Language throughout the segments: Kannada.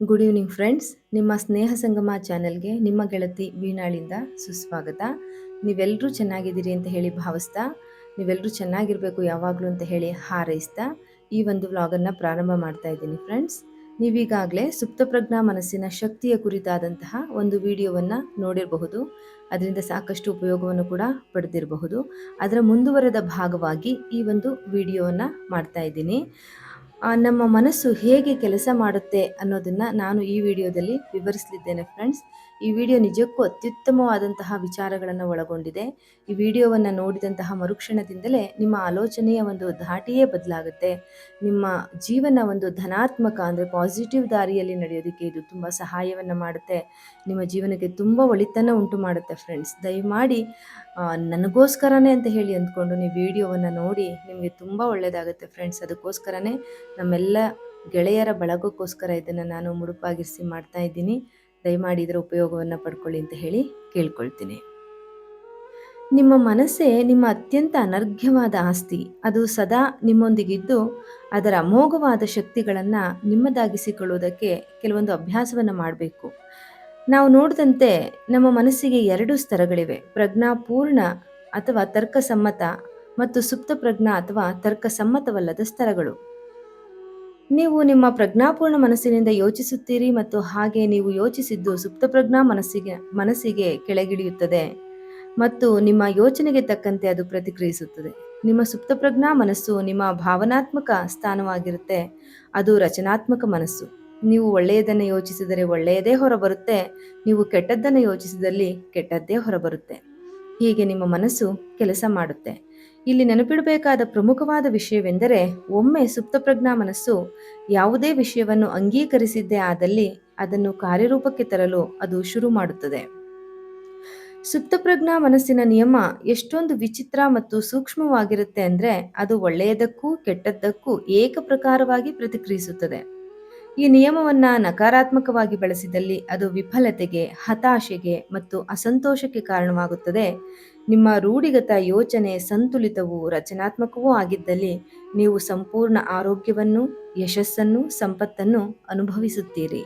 ಗುಡ್ ಈವ್ನಿಂಗ್ ಫ್ರೆಂಡ್ಸ್ ನಿಮ್ಮ ಸ್ನೇಹ ಸಂಗಮ ಚಾನೆಲ್ಗೆ ನಿಮ್ಮ ಗೆಳತಿ ವೀಣಾಳಿಂದ ಸುಸ್ವಾಗತ. ನೀವೆಲ್ಲರೂ ಚೆನ್ನಾಗಿದ್ದೀರಿ ಅಂತ ಹೇಳಿ ಭಾವಿಸ್ತಾ ನೀವೆಲ್ಲರೂ ಚೆನ್ನಾಗಿರಬೇಕು ಯಾವಾಗಲೂ ಅಂತ ಹೇಳಿ ಹಾರೈಸ್ತಾ, ಈ ಒಂದು ವ್ಲಾಗನ್ನು ಪ್ರಾರಂಭ ಮಾಡ್ತಾ ಇದ್ದೀನಿ ಫ್ರೆಂಡ್ಸ್ ನೀವೀಗಾಗಲೇ ಸುಪ್ತಪ್ರಜ್ಞಾ ಮನಸ್ಸಿನ ಶಕ್ತಿಯ ಕುರಿತಾದಂತಹ ಒಂದು ವಿಡಿಯೋವನ್ನು ನೋಡಿರಬಹುದು. ಅದರಿಂದ ಸಾಕಷ್ಟು ಉಪಯೋಗವನ್ನು ಕೂಡ ಪಡೆದಿರಬಹುದು. ಅದರ ಮುಂದುವರೆದ ಭಾಗವಾಗಿ ಈ ಒಂದು ವಿಡಿಯೋವನ್ನು ಮಾಡ್ತಾ ಇದ್ದೀನಿ. ನಮ್ಮ ಮನಸ್ಸು ಹೇಗೆ ಕೆಲಸ ಮಾಡುತ್ತೆ ಅನ್ನೋದನ್ನು ನಾನು ಈ ವಿಡಿಯೋದಲ್ಲಿ ವಿವರಿಸಲಿದ್ದೇನೆ ಫ್ರೆಂಡ್ಸ್ ಈ ವಿಡಿಯೋ ನಿಜಕ್ಕೂ ಅತ್ಯುತ್ತಮವಾದಂತಹ ವಿಚಾರಗಳನ್ನು ಒಳಗೊಂಡಿದೆ. ಈ ವಿಡಿಯೋವನ್ನು ನೋಡಿದಂತಹ ಮರುಕ್ಷಣದಿಂದಲೇ ನಿಮ್ಮ ಆಲೋಚನೆಯ ಒಂದು ಧಾಟಿಯೇ ಬದಲಾಗುತ್ತೆ. ನಿಮ್ಮ ಜೀವನ ಒಂದು ಧನಾತ್ಮಕ ಅಂದರೆ ಪಾಸಿಟಿವ್ ದಾರಿಯಲ್ಲಿ ನಡೆಯೋದಕ್ಕೆ ಇದು ತುಂಬ ಸಹಾಯವನ್ನು ಮಾಡುತ್ತೆ. ನಿಮ್ಮ ಜೀವನಕ್ಕೆ ತುಂಬ ಒಳಿತನ ಉಂಟು ಮಾಡುತ್ತೆ ಫ್ರೆಂಡ್ಸ್ ದಯಮಾಡಿ ನನಗೋಸ್ಕರನೇ ಅಂತ ಹೇಳಿ ಅಂದ್ಕೊಂಡು ನೀವು ವಿಡಿಯೋವನ್ನು ನೋಡಿ ನಿಮಗೆ ತುಂಬ ಒಳ್ಳೆಯದಾಗುತ್ತೆ ಫ್ರೆಂಡ್ಸ್ ಅದಕ್ಕೋಸ್ಕರನೇ ನಮ್ಮೆಲ್ಲ ಗೆಳೆಯರ ಬಳಗಕ್ಕೋಸ್ಕರ ಇದನ್ನು ನಾನು ಮುಡುಪಾಗಿರಿಸಿ ಮಾಡ್ತಾ ಇದ್ದೀನಿ. ದಯಮಾಡಿ ಇದರ ಉಪಯೋಗವನ್ನು ಪಡ್ಕೊಳ್ಳಿ ಅಂತ ಹೇಳಿ ಕೇಳ್ಕೊಳ್ತೀನಿ. ನಿಮ್ಮ ಮನಸ್ಸೇ ನಿಮ್ಮ ಅತ್ಯಂತ ಅನರ್ಘ್ಯವಾದ ಆಸ್ತಿ. ಅದು ಸದಾ ನಿಮ್ಮೊಂದಿಗಿದ್ದು ಅದರ ಅಮೋಘವಾದ ಶಕ್ತಿಗಳನ್ನು ನಿಮ್ಮದಾಗಿಸಿಕೊಳ್ಳುವುದಕ್ಕೆ ಕೆಲವೊಂದು ಅಭ್ಯಾಸವನ್ನು ಮಾಡಬೇಕು. ನಾವು ನೋಡಿದಂತೆ ನಮ್ಮ ಮನಸ್ಸಿಗೆ ಎರಡು ಸ್ತರಗಳಿವೆ. ಪ್ರಜ್ಞಾಪೂರ್ಣ ಅಥವಾ ತರ್ಕಸಮ್ಮತ ಮತ್ತು ಸುಪ್ತ ಪ್ರಜ್ಞಾ ಅಥವಾ ತರ್ಕಸಮ್ಮತವಲ್ಲದ ಸ್ತರಗಳು. ನೀವು ನಿಮ್ಮ ಪ್ರಜ್ಞಾಪೂರ್ಣ ಮನಸ್ಸಿನಿಂದ ಯೋಚಿಸುತ್ತೀರಿ ಮತ್ತು ಹಾಗೆ ನೀವು ಯೋಚಿಸಿದ್ದು ಸುಪ್ತಪ್ರಜ್ಞಾ ಮನಸ್ಸಿಗೆ ಮನಸ್ಸಿಗೆ ಕೆಳಗಿಳಿಯುತ್ತದೆ. ಮತ್ತು ನಿಮ್ಮ ಯೋಚನೆಗೆ ತಕ್ಕಂತೆ ಅದು ಪ್ರತಿಕ್ರಿಯಿಸುತ್ತದೆ. ನಿಮ್ಮ ಸುಪ್ತಪ್ರಜ್ಞಾ ಮನಸ್ಸು ನಿಮ್ಮ ಭಾವನಾತ್ಮಕ ಸ್ಥಾನವಾಗಿರುತ್ತೆ. ಅದು ರಚನಾತ್ಮಕ ಮನಸ್ಸು. ನೀವು ಒಳ್ಳೆಯದನ್ನು ಯೋಚಿಸಿದರೆ ಒಳ್ಳೆಯದೇ ಹೊರಬರುತ್ತೆ. ನೀವು ಕೆಟ್ಟದ್ದನ್ನು ಯೋಚಿಸಿದಲ್ಲಿ ಕೆಟ್ಟದ್ದೇ ಹೊರಬರುತ್ತೆ. ಹೀಗೆ ನಿಮ್ಮ ಮನಸ್ಸು ಕೆಲಸ ಮಾಡುತ್ತೆ. ಇಲ್ಲಿ ನೆನಪಿಡಬೇಕಾದ ಪ್ರಮುಖವಾದ ವಿಷಯವೆಂದರೆ, ಒಮ್ಮೆ ಸುಪ್ತಪ್ರಜ್ಞಾ ಮನಸ್ಸು ಯಾವುದೇ ವಿಷಯವನ್ನು ಅಂಗೀಕರಿಸಿದ್ದೇ ಆದಲ್ಲಿ ಅದನ್ನು ಕಾರ್ಯರೂಪಕ್ಕೆ ತರಲು ಅದು ಶುರು ಮಾಡುತ್ತದೆ. ಸುಪ್ತಪ್ರಜ್ಞಾ ಮನಸ್ಸಿನ ನಿಯಮ ಎಷ್ಟೊಂದು ವಿಚಿತ್ರ ಮತ್ತು ಸೂಕ್ಷ್ಮವಾಗಿರುತ್ತೆ ಅಂದರೆ ಅದು ಒಳ್ಳೆಯದಕ್ಕೂ ಕೆಟ್ಟದ್ದಕ್ಕೂ ಏಕಪ್ರಕಾರವಾಗಿ ಪ್ರತಿಕ್ರಿಯಿಸುತ್ತದೆ. ಈ ನಿಯಮವನ್ನ ನಕಾರಾತ್ಮಕವಾಗಿ ಬಳಸಿದಲ್ಲಿ ಅದು ವಿಫಲತೆಗೆ, ಹತಾಶೆಗೆ ಮತ್ತು ಅಸಂತೋಷಕ್ಕೆ ಕಾರಣವಾಗುತ್ತದೆ. ನಿಮ್ಮ ರೂಢಿಗತ ಯೋಚನೆ ಸಂತುಲಿತವೂ ರಚನಾತ್ಮಕವೂ ಆಗಿದ್ದಲ್ಲಿ ನೀವು ಸಂಪೂರ್ಣ ಆರೋಗ್ಯವನ್ನು, ಯಶಸ್ಸನ್ನು, ಸಂಪತ್ತನ್ನು ಅನುಭವಿಸುತ್ತೀರಿ.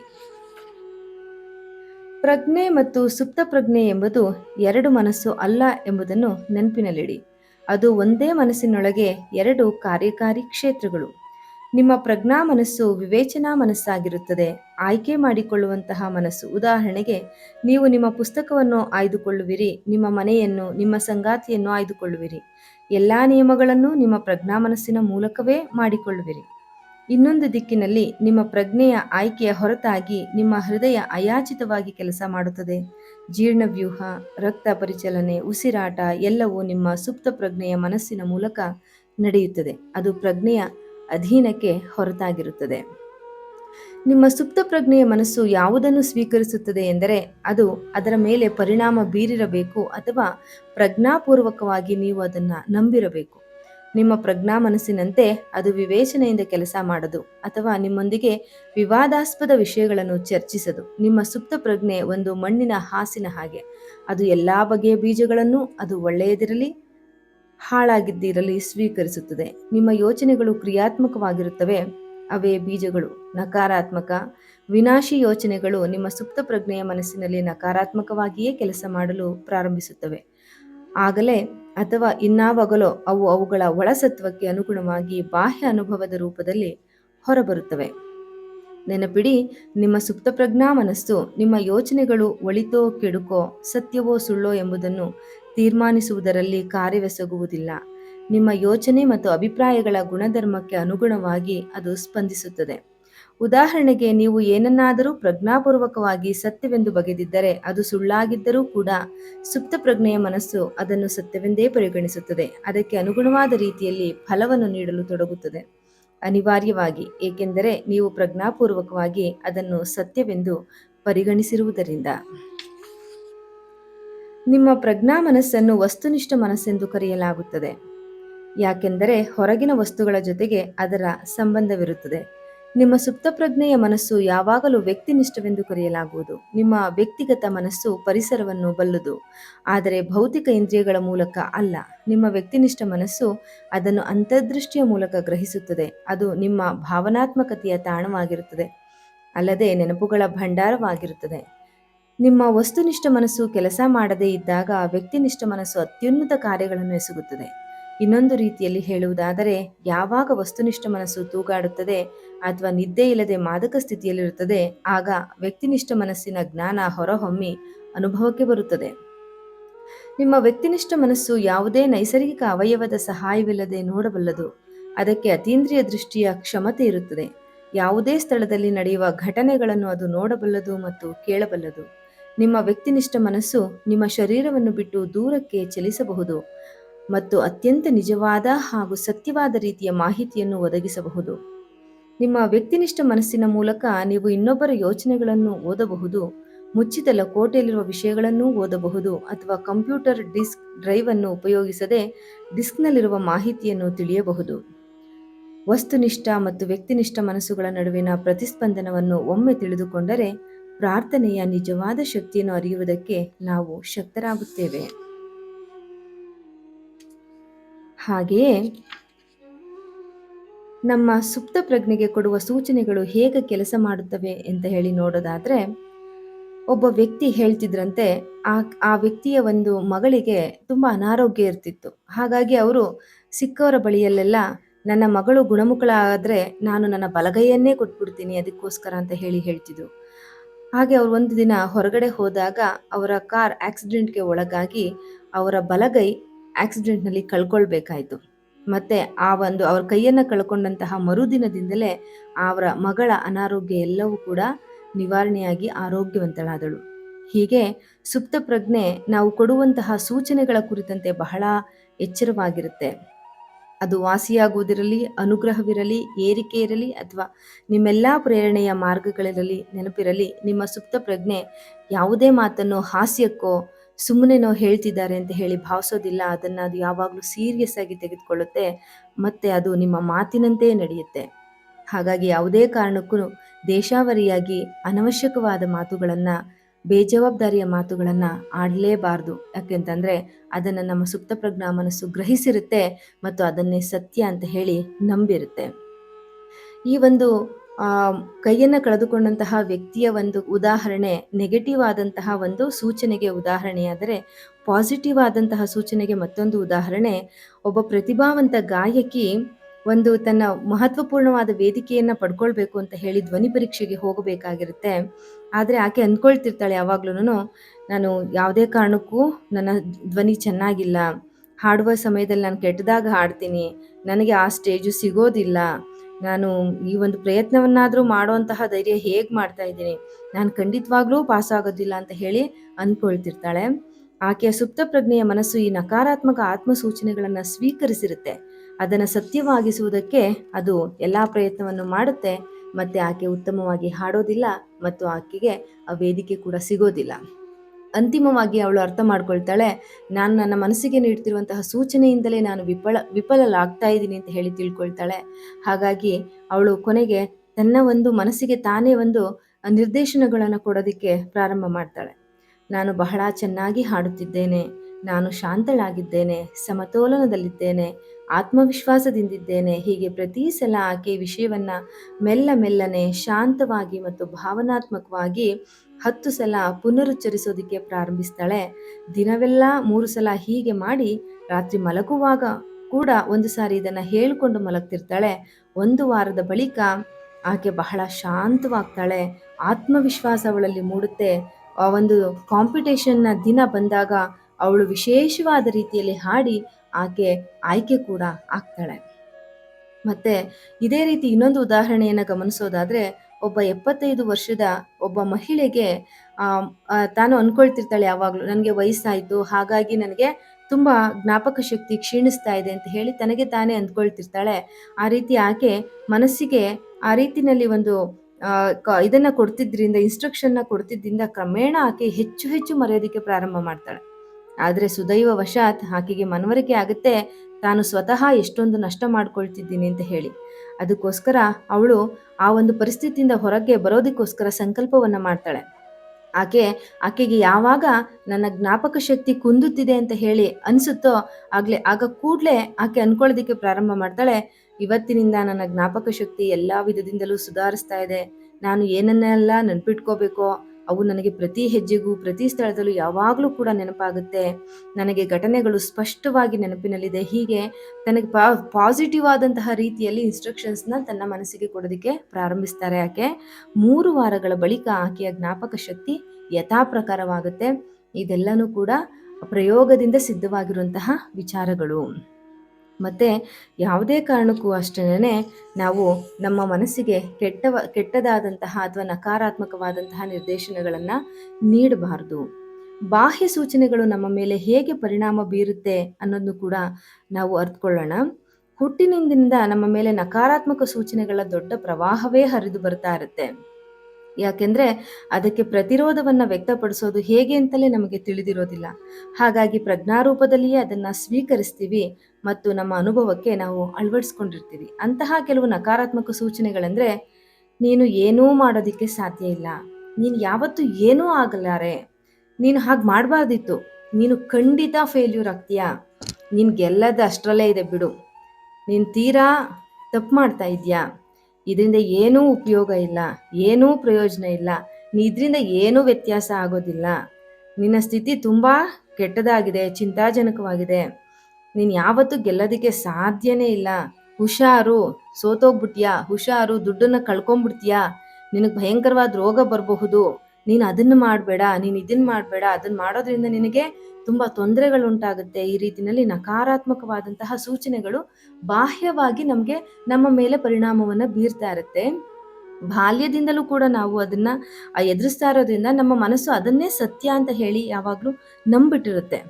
ಪ್ರಜ್ಞೆ ಮತ್ತು ಸುಪ್ತ ಪ್ರಜ್ಞೆ ಎಂಬುದು ಎರಡು ಮನಸ್ಸು ಅಲ್ಲ ಎಂಬುದನ್ನು ನೆನಪಿನಲ್ಲಿಡಿ. ಅದು ಒಂದೇ ಮನಸ್ಸಿನೊಳಗೆ ಎರಡು ಕಾರ್ಯಕಾರಿ ಕ್ಷೇತ್ರಗಳು. ನಿಮ್ಮ ಪ್ರಜ್ಞಾ ಮನಸ್ಸು ವಿವೇಚನಾ ಮನಸ್ಸಾಗಿರುತ್ತದೆ. ಆಯ್ಕೆ ಮಾಡಿಕೊಳ್ಳುವಂತಹ ಮನಸ್ಸು. ಉದಾಹರಣೆಗೆ, ನೀವು ನಿಮ್ಮ ಪುಸ್ತಕವನ್ನು ಆಯ್ದುಕೊಳ್ಳುವಿರಿ, ನಿಮ್ಮ ಮನೆಯನ್ನು, ನಿಮ್ಮ ಸಂಗಾತಿಯನ್ನು ಆಯ್ದುಕೊಳ್ಳುವಿರಿ. ಎಲ್ಲ ನಿಯಮಗಳನ್ನು ನಿಮ್ಮ ಪ್ರಜ್ಞಾ ಮನಸ್ಸಿನ ಮೂಲಕವೇ ಮಾಡಿಕೊಳ್ಳುವಿರಿ. ಇನ್ನೊಂದು ದಿಕ್ಕಿನಲ್ಲಿ, ನಿಮ್ಮ ಪ್ರಜ್ಞೆಯ ಆಯ್ಕೆಯ ಹೊರತಾಗಿ ನಿಮ್ಮ ಹೃದಯ ಅಯಾಚಿತವಾಗಿ ಕೆಲಸ ಮಾಡುತ್ತದೆ. ಜೀರ್ಣವ್ಯೂಹ ರಕ್ತ ಪರಿಚಲನೆ, ಉಸಿರಾಟ ಎಲ್ಲವೂ ನಿಮ್ಮ ಸುಪ್ತ ಪ್ರಜ್ಞೆಯ ಮನಸ್ಸಿನ ಮೂಲಕ ನಡೆಯುತ್ತದೆ. ಅದು ಪ್ರಜ್ಞೆಯ ಅಧೀನಕ್ಕೆ ಹೊರತಾಗಿರುತ್ತದೆ. ನಿಮ್ಮ ಸುಪ್ತ ಪ್ರಜ್ಞೆಯ ಮನಸ್ಸು ಯಾವುದನ್ನು ಸ್ವೀಕರಿಸುತ್ತದೆ ಎಂದರೆ ಅದು ಅದರ ಮೇಲೆ ಪರಿಣಾಮ ಬೀರಿರಬೇಕು ಅಥವಾ ಪ್ರಜ್ಞಾಪೂರ್ವಕವಾಗಿ ನೀವು ಅದನ್ನು ನಂಬಿರಬೇಕು. ನಿಮ್ಮ ಪ್ರಜ್ಞಾ ಮನಸ್ಸಿನಂತೆ ಅದು ವಿವೇಚನೆಯಿಂದ ಕೆಲಸ ಮಾಡದು ಅಥವಾ ನಿಮ್ಮೊಂದಿಗೆ ವಿವಾದಾಸ್ಪದ ವಿಷಯಗಳನ್ನು ಚರ್ಚಿಸದು. ನಿಮ್ಮ ಸುಪ್ತ ಪ್ರಜ್ಞೆ ಒಂದು ಮಣ್ಣಿನ ಹಾಸಿನ ಹಾಗೆ. ಅದು ಎಲ್ಲಾ ಬಗೆಯ ಬೀಜಗಳನ್ನು ಅದು ಒಳ್ಳೆಯದಿರಲಿ ಹಾಳಾಗಿದ್ದಿರಲಿ ಸ್ವೀಕರಿಸುತ್ತದೆ. ನಿಮ್ಮ ಯೋಚನೆಗಳು ಕ್ರಿಯಾತ್ಮಕವಾಗಿರುತ್ತವೆ. ಅವೇ ಬೀಜಗಳು. ನಕಾರಾತ್ಮಕ, ವಿನಾಶಿ ಯೋಚನೆಗಳು ನಿಮ್ಮ ಸುಪ್ತ ಪ್ರಜ್ಞೆಯ ಮನಸ್ಸಿನಲ್ಲಿ ನಕಾರಾತ್ಮಕವಾಗಿಯೇ ಕೆಲಸ ಮಾಡಲು ಪ್ರಾರಂಭಿಸುತ್ತವೆ. ಆಗಲೇ ಅಥವಾ ಇನ್ನಾವಾಗಲೋ ಅವು ಅವುಗಳ ಒಳಸತ್ವಕ್ಕೆ ಅನುಗುಣವಾಗಿ ಬಾಹ್ಯ ಅನುಭವದ ರೂಪದಲ್ಲಿ ಹೊರಬರುತ್ತವೆ. ನೆನಪಿಡಿ, ನಿಮ್ಮ ಸುಪ್ತಪ್ರಜ್ಞಾ ಮನಸ್ಸು ನಿಮ್ಮ ಯೋಚನೆಗಳು ಒಳಿತೋ ಕೆಡುಕೋ ಸತ್ಯವೋ ಸುಳ್ಳೋ ಎಂಬುದನ್ನು ತೀರ್ಮಾನಿಸುವುದರಲ್ಲಿ ಕಾರ್ಯವೆಸಗುವುದಿಲ್ಲ. ನಿಮ್ಮ ಯೋಚನೆ ಮತ್ತು ಅಭಿಪ್ರಾಯಗಳ ಗುಣಧರ್ಮಕ್ಕೆ ಅನುಗುಣವಾಗಿ ಅದು ಸ್ಪಂದಿಸುತ್ತದೆ. ಉದಾಹರಣೆಗೆ, ನೀವು ಏನನ್ನಾದರೂ ಪ್ರಜ್ಞಾಪೂರ್ವಕವಾಗಿ ಸತ್ಯವೆಂದು ಬಗೆದಿದ್ದರೆ, ಅದು ಸುಳ್ಳಾಗಿದ್ದರೂ ಕೂಡ ಸುಪ್ತ ಪ್ರಜ್ಞೆಯ ಮನಸ್ಸು ಅದನ್ನು ಸತ್ಯವೆಂದೇ ಪರಿಗಣಿಸುತ್ತದೆ. ಅದಕ್ಕೆ ಅನುಗುಣವಾದ ರೀತಿಯಲ್ಲಿ ಫಲವನ್ನು ನೀಡಲು ತೊಡಗುತ್ತದೆ. ಅನಿವಾರ್ಯವಾಗಿ, ಏಕೆಂದರೆ ನೀವು ಪ್ರಜ್ಞಾಪೂರ್ವಕವಾಗಿ ಅದನ್ನು ಸತ್ಯವೆಂದು ಪರಿಗಣಿಸಿರುವುದರಿಂದ. ನಿಮ್ಮ ಪ್ರಜ್ಞಾ ಮನಸ್ಸನ್ನು ವಸ್ತುನಿಷ್ಠ ಮನಸ್ಸೆಂದು ಕರೆಯಲಾಗುತ್ತದೆ. ಯಾಕೆಂದರೆ ಹೊರಗಿನ ವಸ್ತುಗಳ ಜೊತೆಗೆ ಅದರ ಸಂಬಂಧವಿರುತ್ತದೆ. ನಿಮ್ಮ ಸುಪ್ತ ಪ್ರಜ್ಞೆಯ ಮನಸ್ಸು ಯಾವಾಗಲೂ ವ್ಯಕ್ತಿನಿಷ್ಠವೆಂದು ಕರೆಯಲಾಗುವುದು. ನಿಮ್ಮ ವ್ಯಕ್ತಿಗತ ಮನಸ್ಸು ಪರಿಸರವನ್ನು ಬಲ್ಲುದು. ಆದರೆ ಭೌತಿಕ ಇಂದ್ರಿಯಗಳ ಮೂಲಕ ಅಲ್ಲ. ನಿಮ್ಮ ವ್ಯಕ್ತಿನಿಷ್ಠ ಮನಸ್ಸು ಅದನ್ನು ಅಂತರ್ದೃಷ್ಟಿಯ ಮೂಲಕ ಗ್ರಹಿಸುತ್ತದೆ. ಅದು ನಿಮ್ಮ ಭಾವನಾತ್ಮಕತೆಯ ತಾಣವಾಗಿರುತ್ತದೆ. ಅಲ್ಲದೆ ನೆನಪುಗಳ ಭಂಡಾರವಾಗಿರುತ್ತದೆ. ನಿಮ್ಮ ವಸ್ತುನಿಷ್ಠ ಮನಸ್ಸು ಕೆಲಸ ಮಾಡದೇ ಇದ್ದಾಗ ವ್ಯಕ್ತಿನಿಷ್ಠ ಮನಸ್ಸು ಅತ್ಯುನ್ನತ ಕಾರ್ಯಗಳನ್ನು ಎಸಗುತ್ತದೆ. ಇನ್ನೊಂದು ರೀತಿಯಲ್ಲಿ ಹೇಳುವುದಾದರೆ, ಯಾವಾಗ ವಸ್ತುನಿಷ್ಠ ಮನಸ್ಸು ತೂಗಾಡುತ್ತದೆ ಅಥವಾ ನಿದ್ದೆ ಇಲ್ಲದೆ ಮಾದಕ ಸ್ಥಿತಿಯಲ್ಲಿರುತ್ತದೆ, ಆಗ ವ್ಯಕ್ತಿನಿಷ್ಠ ಮನಸ್ಸಿನ ಜ್ಞಾನ ಹೊರಹೊಮ್ಮಿ ಅನುಭವಕ್ಕೆ ಬರುತ್ತದೆ. ನಿಮ್ಮ ವ್ಯಕ್ತಿನಿಷ್ಠ ಮನಸ್ಸು ಯಾವುದೇ ನೈಸರ್ಗಿಕ ಅವಯವದ ಸಹಾಯವಿಲ್ಲದೆ ನೋಡಬಲ್ಲದು. ಅದಕ್ಕೆ ಅತೀಂದ್ರಿಯ ದೃಷ್ಟಿಯ ಕ್ಷಮತೆ ಇರುತ್ತದೆ. ಯಾವುದೇ ಸ್ಥಳದಲ್ಲಿ ನಡೆಯುವ ಘಟನೆಗಳನ್ನು ಅದು ನೋಡಬಲ್ಲದು ಮತ್ತು ಕೇಳಬಲ್ಲದು. ನಿಮ್ಮ ವ್ಯಕ್ತಿನಿಷ್ಠ ಮನಸ್ಸು ನಿಮ್ಮ ಶರೀರವನ್ನು ಬಿಟ್ಟು ದೂರಕ್ಕೆ ಚಲಿಸಬಹುದು ಮತ್ತು ಅತ್ಯಂತ ನಿಜವಾದ ಹಾಗೂ ಸತ್ಯವಾದ ರೀತಿಯ ಮಾಹಿತಿಯನ್ನು ಒದಗಿಸಬಹುದು. ನಿಮ್ಮ ವ್ಯಕ್ತಿನಿಷ್ಠ ಮನಸ್ಸಿನ ಮೂಲಕ ನೀವು ಇನ್ನೊಬ್ಬರ ಯೋಚನೆಗಳನ್ನು ಓದಬಹುದು, ಮುಚ್ಚಿದ ಲಕೋಟೆಯಲ್ಲಿರುವ ವಿಷಯಗಳನ್ನು ಓದಬಹುದು ಅಥವಾ ಕಂಪ್ಯೂಟರ್ ಡಿಸ್ಕ್ ಡ್ರೈವ್ ಅನ್ನು ಉಪಯೋಗಿಸದೆ ಡಿಸ್ಕ್ನಲ್ಲಿರುವ ಮಾಹಿತಿಯನ್ನು ತಿಳಿಯಬಹುದು. ವಸ್ತುನಿಷ್ಠ ಮತ್ತು ವ್ಯಕ್ತಿನಿಷ್ಠ ಮನಸ್ಸುಗಳ ನಡುವಿನ ಪ್ರತಿಸ್ಪಂದನವನ್ನು ಒಮ್ಮೆ ತಿಳಿದುಕೊಂಡರೆ ಪ್ರಾರ್ಥನೆಯ ನಿಜವಾದ ಶಕ್ತಿಯನ್ನು ಅರಿಯುವುದಕ್ಕೆ ನಾವು ಶಕ್ತರಾಗುತ್ತೇವೆ. ಹಾಗೆಯೇ ನಮ್ಮ ಸುಪ್ತ ಪ್ರಜ್ಞೆಗೆ ಕೊಡುವ ಸೂಚನೆಗಳು ಹೇಗೆ ಕೆಲಸ ಮಾಡುತ್ತವೆ ಅಂತ ಹೇಳಿ ನೋಡೋದಾದ್ರೆ, ಒಬ್ಬ ವ್ಯಕ್ತಿ ಹೇಳ್ತಿದ್ರಂತೆ, ಆ ಆ ವ್ಯಕ್ತಿಯ ಒಂದು ಮಗಳಿಗೆ ತುಂಬ ಅನಾರೋಗ್ಯ ಇರ್ತಿತ್ತು. ಹಾಗಾಗಿ ಅವರು ಸಿಕ್ಕವರ ಬಳಿಯಲ್ಲೆಲ್ಲ, ನನ್ನ ಮಗಳು ಗುಣಮುಖಳಾದರೆ ನಾನು ನನ್ನ ಬಲಗೈಯನ್ನೇ ಕೊಟ್ಬಿಡ್ತೀನಿ, ಅದಕ್ಕೋಸ್ಕರ ಅಂತ ಹೇಳಿ ಹೇಳ್ತಿದ್ರು. ಹಾಗೆ ಅವ್ರು ಒಂದು ದಿನ ಹೊರಗಡೆ ಹೋದಾಗ ಅವರ ಕಾರ್ ಆಕ್ಸಿಡೆಂಟ್ಗೆ ಒಳಗಾಗಿ ಅವರ ಬಲಗೈ ಆಕ್ಸಿಡೆಂಟ್ನಲ್ಲಿ ಕಳ್ಕೊಳ್ಬೇಕಾಯಿತು. ಮತ್ತೆ ಆ ಒಂದು ಅವ್ರ ಕೈಯನ್ನು ಕಳ್ಕೊಂಡಂತಹ ಮರುದಿನದಿಂದಲೇ ಅವರ ಮಗಳ ಅನಾರೋಗ್ಯ ಎಲ್ಲವೂ ಕೂಡ ನಿವಾರಣೆಯಾಗಿ ಆರೋಗ್ಯವಂತಳಾದಳು. ಹೀಗೆ ಸುಪ್ತ ಪ್ರಜ್ಞೆ ನಾವು ಕೊಡುವಂತಹ ಸೂಚನೆಗಳ ಕುರಿತಂತೆ ಬಹಳ ಎಚ್ಚರವಾಗಿರುತ್ತೆ. ಅದು ವಾಸಿಯಾಗುವುದಿರಲಿ, ಅನುಗ್ರಹವಿರಲಿ, ಏರಿಕೆ ಇರಲಿ ಅಥವಾ ನಿಮ್ಮೆಲ್ಲ ಪ್ರೇರಣೆಯ ಮಾರ್ಗಗಳಿರಲಿ ನೆನಪಿರಲಿ, ನಿಮ್ಮ ಸುಪ್ತ ಪ್ರಜ್ಞೆ ಯಾವುದೇ ಮಾತನ್ನು ಹಾಸ್ಯಕ್ಕೋ ಸುಮ್ಮನೆನೋ ಹೇಳ್ತಿದ್ದಾರೆ ಅಂತ ಹೇಳಿ ಭಾವಿಸೋದಿಲ್ಲ. ಅದನ್ನು ಅದು ಯಾವಾಗಲೂ ಸೀರಿಯಸ್ ಆಗಿ ತೆಗೆದುಕೊಳ್ಳುತ್ತೆ. ಮತ್ತು ಅದು ನಿಮ್ಮ ಮಾತಿನಂತೆಯೇ ನಡೆಯುತ್ತೆ. ಹಾಗಾಗಿ ಯಾವುದೇ ಕಾರಣಕ್ಕೂ ದೇಶಾವರಿಯಾಗಿ ಅನವಶ್ಯಕವಾದ ಮಾತುಗಳನ್ನು ಬೇಜವಾಬ್ದಾರಿಯ ಮಾತುಗಳನ್ನು ಆಡಲೇಬಾರ್ದು. ಯಾಕೆಂತಂದರೆ, ಅದನ್ನು ನಮ್ಮ ಸುಪ್ತ ಪ್ರಜ್ಞಾ ಮನಸ್ಸು ಗ್ರಹಿಸಿರುತ್ತೆ ಮತ್ತು ಅದನ್ನೇ ಸತ್ಯ ಅಂತ ಹೇಳಿ ನಂಬಿರುತ್ತೆ. ಈ ಒಂದು ಕೈಯನ್ನು ಕಳೆದುಕೊಂಡಂತಹ ವ್ಯಕ್ತಿಯ ಒಂದು ಉದಾಹರಣೆ ನೆಗೆಟಿವ್ ಆದಂತಹ ಒಂದು ಸೂಚನೆಗೆ ಉದಾಹರಣೆಯಾದರೆ ಪಾಸಿಟಿವ್ ಆದಂತಹ ಸೂಚನೆಗೆ ಮತ್ತೊಂದು ಉದಾಹರಣೆ, ಒಬ್ಬ ಪ್ರತಿಭಾವಂತ ಗಾಯಕಿ ಒಂದು ತನ್ನ ಮಹತ್ವಪೂರ್ಣವಾದ ವೇದಿಕೆಯನ್ನು ಪಡ್ಕೊಳ್ಬೇಕು ಅಂತ ಹೇಳಿ ಧ್ವನಿ ಪರೀಕ್ಷೆಗೆ ಹೋಗಬೇಕಾಗಿರುತ್ತೆ. ಆದರೆ ಆಕೆ ಅಂದ್ಕೊಳ್ತಿರ್ತಾಳೆ ಯಾವಾಗ್ಲೂ ನಾನು ಯಾವುದೇ ಕಾರಣಕ್ಕೂ ನನ್ನ ಧ್ವನಿ ಚೆನ್ನಾಗಿಲ್ಲ. ಹಾಡುವ ಸಮಯದಲ್ಲಿ ನಾನು ಕೆಟ್ಟದಾಗ ಹಾಡ್ತೀನಿ. ನನಗೆ ಆ ಸ್ಟೇಜು ಸಿಗೋದಿಲ್ಲ. ನಾನು ಈ ಒಂದು ಪ್ರಯತ್ನವನ್ನಾದರೂ ಮಾಡುವಂತಹ ಧೈರ್ಯ ಹೇಗೆ ಮಾಡ್ತಾ ಇದ್ದೀನಿ? ನಾನು ಖಂಡಿತವಾಗ್ಲೂ ಪಾಸ್ ಆಗೋದಿಲ್ಲ ಅಂತ ಹೇಳಿ ಅಂದ್ಕೊಳ್ತಿರ್ತಾಳೆ ಆಕೆಯ ಸುಪ್ತ ಪ್ರಜ್ಞೆಯ ಮನಸ್ಸು ಈ ನಕಾರಾತ್ಮಕ ಆತ್ಮಸೂಚನೆಗಳನ್ನು ಸ್ವೀಕರಿಸಿರುತ್ತೆ. ಅದನ್ನು ಸತ್ಯವಾಗಿಸುವುದಕ್ಕೆ ಅದು ಎಲ್ಲ ಪ್ರಯತ್ನವನ್ನು ಮಾಡುತ್ತೆ. ಮತ್ತು ಆಕೆ ಉತ್ತಮವಾಗಿ ಹಾಡೋದಿಲ್ಲ ಮತ್ತು ಆಕೆಗೆ ಆ ವೇದಿಕೆ ಕೂಡ ಸಿಗೋದಿಲ್ಲ. ಅಂತಿಮವಾಗಿ ಅವಳು ಅರ್ಥ ಮಾಡ್ಕೊಳ್ತಾಳೆ, ನಾನು ನನ್ನ ಮನಸ್ಸಿಗೆ ನೀಡ್ತಿರುವಂತಹ ಸೂಚನೆಯಿಂದಲೇ ನಾನು ವಿಫಲ ವಿಫಲಲಾಗ್ತಾ ಇದ್ದೀನಿ ಅಂತ ಹೇಳಿ ತಿಳ್ಕೊಳ್ತಾಳೆ. ಹಾಗಾಗಿ ಅವಳು ಕೊನೆಗೆ ತನ್ನ ಒಂದು ಮನಸ್ಸಿಗೆ ತಾನೇ ಒಂದು ನಿರ್ದೇಶನಗಳನ್ನು ಕೊಡೋದಕ್ಕೆ ಪ್ರಾರಂಭ ಮಾಡ್ತಾಳೆ. ನಾನು ಬಹಳ ಚೆನ್ನಾಗಿ ಹಾಡುತ್ತಿದ್ದೇನೆ, ನಾನು ಶಾಂತಳಾಗಿದ್ದೇನೆ, ಸಮತೋಲನದಲ್ಲಿದ್ದೇನೆ ಆತ್ಮವಿಶ್ವಾಸದಿಂದಿದ್ದೇನೆ. ಹೀಗೆ ಪ್ರತಿ ಸಲ ಆಕೆ ವಿಷಯವನ್ನ ಮೆಲ್ಲ ಮೆಲ್ಲನೆ ಶಾಂತವಾಗಿ ಮತ್ತು ಭಾವನಾತ್ಮಕವಾಗಿ ಹತ್ತು ಸಲ ಪುನರುಚ್ಚರಿಸೋದಕ್ಕೆ ಪ್ರಾರಂಭಿಸ್ತಾಳೆ. ದಿನವೆಲ್ಲ ಮೂರು ಸಲ ಹೀಗೆ ಮಾಡಿ ರಾತ್ರಿ ಮಲಗುವಾಗ ಕೂಡ ಒಂದು ಸಾರಿ ಇದನ್ನು ಹೇಳಿಕೊಂಡು ಮಲಗ್ತಿರ್ತಾಳೆ. ಒಂದು ವಾರದ ಬಳಿಕ ಆಕೆ ಬಹಳ ಶಾಂತವಾಗ್ತಾಳೆ. ಆತ್ಮವಿಶ್ವಾಸ ಅವಳಲ್ಲಿ ಮೂಡುತ್ತೆ. ಆ ಒಂದು ಕಾಂಪಿಟೇಷನ್ನ ದಿನ ಬಂದಾಗ ಅವಳು ವಿಶೇಷವಾದ ರೀತಿಯಲ್ಲಿ ಹಾಡಿ ಆಕೆ ಆಯ್ಕೆ ಕೂಡ ಆಗ್ತಾಳೆ. ಮತ್ತೆ ಇದೇ ರೀತಿ ಇನ್ನೊಂದು ಉದಾಹರಣೆಯನ್ನು ಗಮನಿಸೋದಾದ್ರೆ, ಒಬ್ಬ ಎಪ್ಪತ್ತೈದು ವರ್ಷದ ಒಬ್ಬ ಮಹಿಳೆಗೆ ತಾನು ಅನ್ಕೊಳ್ತಿರ್ತಾಳೆ ಯಾವಾಗಲೂ, ನನಗೆ ವಯಸ್ಸಾಯ್ತು, ಹಾಗಾಗಿ ನನಗೆ ತುಂಬ ಜ್ಞಾಪಕ ಶಕ್ತಿ ಕ್ಷೀಣಿಸ್ತಾ ಇದೆ ಅಂತ ಹೇಳಿ ತನಗೆ ತಾನೇ ಅಂದ್ಕೊಳ್ತಿರ್ತಾಳೆ. ಆ ರೀತಿ ಆಕೆ ಮನಸ್ಸಿಗೆ ಆ ರೀತಿನಲ್ಲಿ ಒಂದು ಇದನ್ನ ಕೊಡ್ತಿದ್ರಿಂದ ಇನ್ಸ್ಟ್ರಕ್ಷನ್ನ ಕೊಡ್ತಿದ್ರಿಂದ ಕ್ರಮೇಣ ಆಕೆ ಹೆಚ್ಚು ಹೆಚ್ಚು ಮರೆಯೋದಕ್ಕೆ ಪ್ರಾರಂಭ ಮಾಡ್ತಾಳೆ. ಆದರೆ ಸುದೈವ ವಶಾತ್ ಆಕೆಗೆ ಮನವರಿಕೆ ಆಗುತ್ತೆ, ತಾನು ಸ್ವತಃ ಎಷ್ಟೊಂದು ನಷ್ಟ ಮಾಡ್ಕೊಳ್ತಿದ್ದೀನಿ ಅಂತ ಹೇಳಿ. ಅದಕ್ಕೋಸ್ಕರ ಅವಳು ಆ ಒಂದು ಪರಿಸ್ಥಿತಿಯಿಂದ ಹೊರಗೆ ಬರೋದಕ್ಕೋಸ್ಕರ ಸಂಕಲ್ಪವನ್ನು ಮಾಡ್ತಾಳೆ. ಆಕೆ, ಆಕೆಗೆ ಯಾವಾಗ ನನ್ನ ಜ್ಞಾಪಕ ಶಕ್ತಿ ಕುಂದುತ್ತಿದೆ ಅಂತ ಹೇಳಿ ಅನಿಸುತ್ತೋ ಆಗಲೇ ಆಗ ಕೂಡಲೇ ಆಕೆ ಅನ್ಕೊಳ್ಳೋದಕ್ಕೆ ಪ್ರಾರಂಭ ಮಾಡ್ತಾಳೆ. ಇವತ್ತಿನಿಂದ ನನ್ನ ಜ್ಞಾಪಕ ಶಕ್ತಿ ಎಲ್ಲ ವಿಧದಿಂದಲೂ ಸುಧಾರಿಸ್ತಾ ಇದೆ. ನಾನು ಏನನ್ನೆಲ್ಲ ನೆನಪಿಟ್ಕೋಬೇಕೋ ಅವು ನನಗೆ ಪ್ರತಿ ಹೆಜ್ಜೆಗೂ, ಪ್ರತಿ ಸ್ಥಳದಲ್ಲೂ ಯಾವಾಗಲೂ ಕೂಡ ನೆನಪಾಗುತ್ತೆ. ನನಗೆ ಘಟನೆಗಳು ಸ್ಪಷ್ಟವಾಗಿ ನೆನಪಿನಲ್ಲಿದೆ. ಹೀಗೆ ತನಗೆ ಪಾ ಪಾಸಿಟಿವ್ ಆದಂತಹ ರೀತಿಯಲ್ಲಿ ಇನ್ಸ್ಟ್ರಕ್ಷನ್ಸ್ನ ತನ್ನ ಮನಸ್ಸಿಗೆ ಕೊಡೋದಕ್ಕೆ ಪ್ರಾರಂಭಿಸ್ತಾರೆ ಆಕೆ. ಮೂರು ವಾರಗಳ ಬಳಿಕ ಆಕೆಯ ಜ್ಞಾಪಕ ಶಕ್ತಿ ಯಥಾಪ್ರಕಾರವಾಗುತ್ತೆ. ಇದೆಲ್ಲನೂ ಕೂಡ ಪ್ರಯೋಗದಿಂದ ಸಿದ್ಧವಾಗಿರುವಂತಹ ವಿಚಾರಗಳು. ಮತ್ತು ಯಾವುದೇ ಕಾರಣಕ್ಕೂ ಅಷ್ಟೇ ನಾವು ನಮ್ಮ ಮನಸ್ಸಿಗೆ ಕೆಟ್ಟವ, ಕೆಟ್ಟದಾದಂತಹ ಅಥವಾ ನಕಾರಾತ್ಮಕವಾದಂತಹ ನಿರ್ದೇಶನಗಳನ್ನು ನೀಡಬಾರ್ದು. ಬಾಹ್ಯ ಸೂಚನೆಗಳು ನಮ್ಮ ಮೇಲೆ ಹೇಗೆ ಪರಿಣಾಮ ಬೀರುತ್ತೆ ಅನ್ನೋದನ್ನು ಕೂಡ ನಾವು ಅರ್ಥಕೊಳ್ಳೋಣ ಹುಟ್ಟಿನಿಂದ ನಮ್ಮ ಮೇಲೆ ನಕಾರಾತ್ಮಕ ಸೂಚನೆಗಳ ದೊಡ್ಡ ಪ್ರವಾಹವೇ ಹರಿದು ಬರ್ತಾ ಇರುತ್ತೆ. ಯಾಕೆಂದ್ರೆ ಅದಕ್ಕೆ ಪ್ರತಿರೋಧವನ್ನ ವ್ಯಕ್ತಪಡಿಸೋದು ಹೇಗೆ ಅಂತಲೇ ನಮಗೆ ತಿಳಿದಿರೋದಿಲ್ಲ. ಹಾಗಾಗಿ ಪ್ರಜ್ಞಾರೂಪದಲ್ಲಿಯೇ ಅದನ್ನ ಸ್ವೀಕರಿಸ್ತೀವಿ ಮತ್ತು ನಮ್ಮ ಅನುಭವಕ್ಕೆ ನಾವು ಅಳವಡಿಸ್ಕೊಂಡಿರ್ತೀವಿ. ಅಂತಹ ಕೆಲವು ನಕಾರಾತ್ಮಕ ಸೂಚನೆಗಳಂದ್ರೆ, ನೀನು ಏನೂ ಮಾಡೋದಕ್ಕೆ ಸಾಧ್ಯ ಇಲ್ಲ. ನೀನು ಯಾವತ್ತೂ ಏನೂ ಆಗಲಾರೆ. ನೀನು ಹಾಗೆ ಮಾಡಬಾರ್ದಿತ್ತು. ನೀನು ಖಂಡಿತ ಫೇಲ್ಯೂರ್ ಆಗ್ತೀಯಾ? ನೀನು ಗೆಲ್ಲದ ಅಷ್ಟರಲ್ಲೇ ಇದೆ ಬಿಡು. ನೀನು ತೀರಾ ತಪ್ಪು ಮಾಡ್ತಾ ಇದೆಯಾ ಇದರಿಂದ ಏನೂ ಉಪಯೋಗ ಇಲ್ಲ, ಏನೂ ಪ್ರಯೋಜನ ಇಲ್ಲ, ಇದರಿಂದ ಏನೂ ವ್ಯತ್ಯಾಸ ಆಗೋದಿಲ್ಲ. ನಿನ್ನ ಸ್ಥಿತಿ ತುಂಬ ಕೆಟ್ಟದಾಗಿದೆ, ಚಿಂತಾಜನಕವಾಗಿದೆ. ನೀನು ಯಾವತ್ತೂ ಗೆಲ್ಲೋದಕ್ಕೆ ಸಾಧ್ಯನೇ ಇಲ್ಲ. ಹುಷಾರು, ಸೋತೋಗ್ಬಿಟ್ಯಾ? ಹುಷಾರು, ದುಡ್ಡನ್ನು ಕಳ್ಕೊಂಬಿಡ್ತೀಯಾ? ನಿನಗೆ ಭಯಂಕರವಾದ ರೋಗ ಬರಬಹುದು. ನೀನು ಅದನ್ನು ಮಾಡಬೇಡ, ನೀನು ಇದನ್ನು ಮಾಡಬೇಡ ಅದನ್ನು ಮಾಡೋದ್ರಿಂದ ನಿನಗೆ ತುಂಬ ತೊಂದರೆಗಳು ಉಂಟಾಗುತ್ತೆ ಈ ರೀತಿಯಲ್ಲಿ ನಕಾರಾತ್ಮಕವಾದಂತಹ ಸೂಚನೆಗಳು ಬಾಹ್ಯವಾಗಿ ನಮಗೆ ನಮ್ಮ ಮೇಲೆ ಪರಿಣಾಮವನ್ನು ಬೀರ್ತಾ ಇರುತ್ತೆ. ಬಾಲ್ಯದಿಂದಲೂ ಕೂಡ ನಾವು ಅದನ್ನ ಎದುರಿಸ್ತಾ ಇರೋದ್ರಿಂದ ನಮ್ಮ ಮನಸ್ಸು ಅದನ್ನೇ ಸತ್ಯ ಅಂತ ಹೇಳಿ ಯಾವಾಗಲೂ ನಂಬಿಟ್ಟಿರುತ್ತೆ.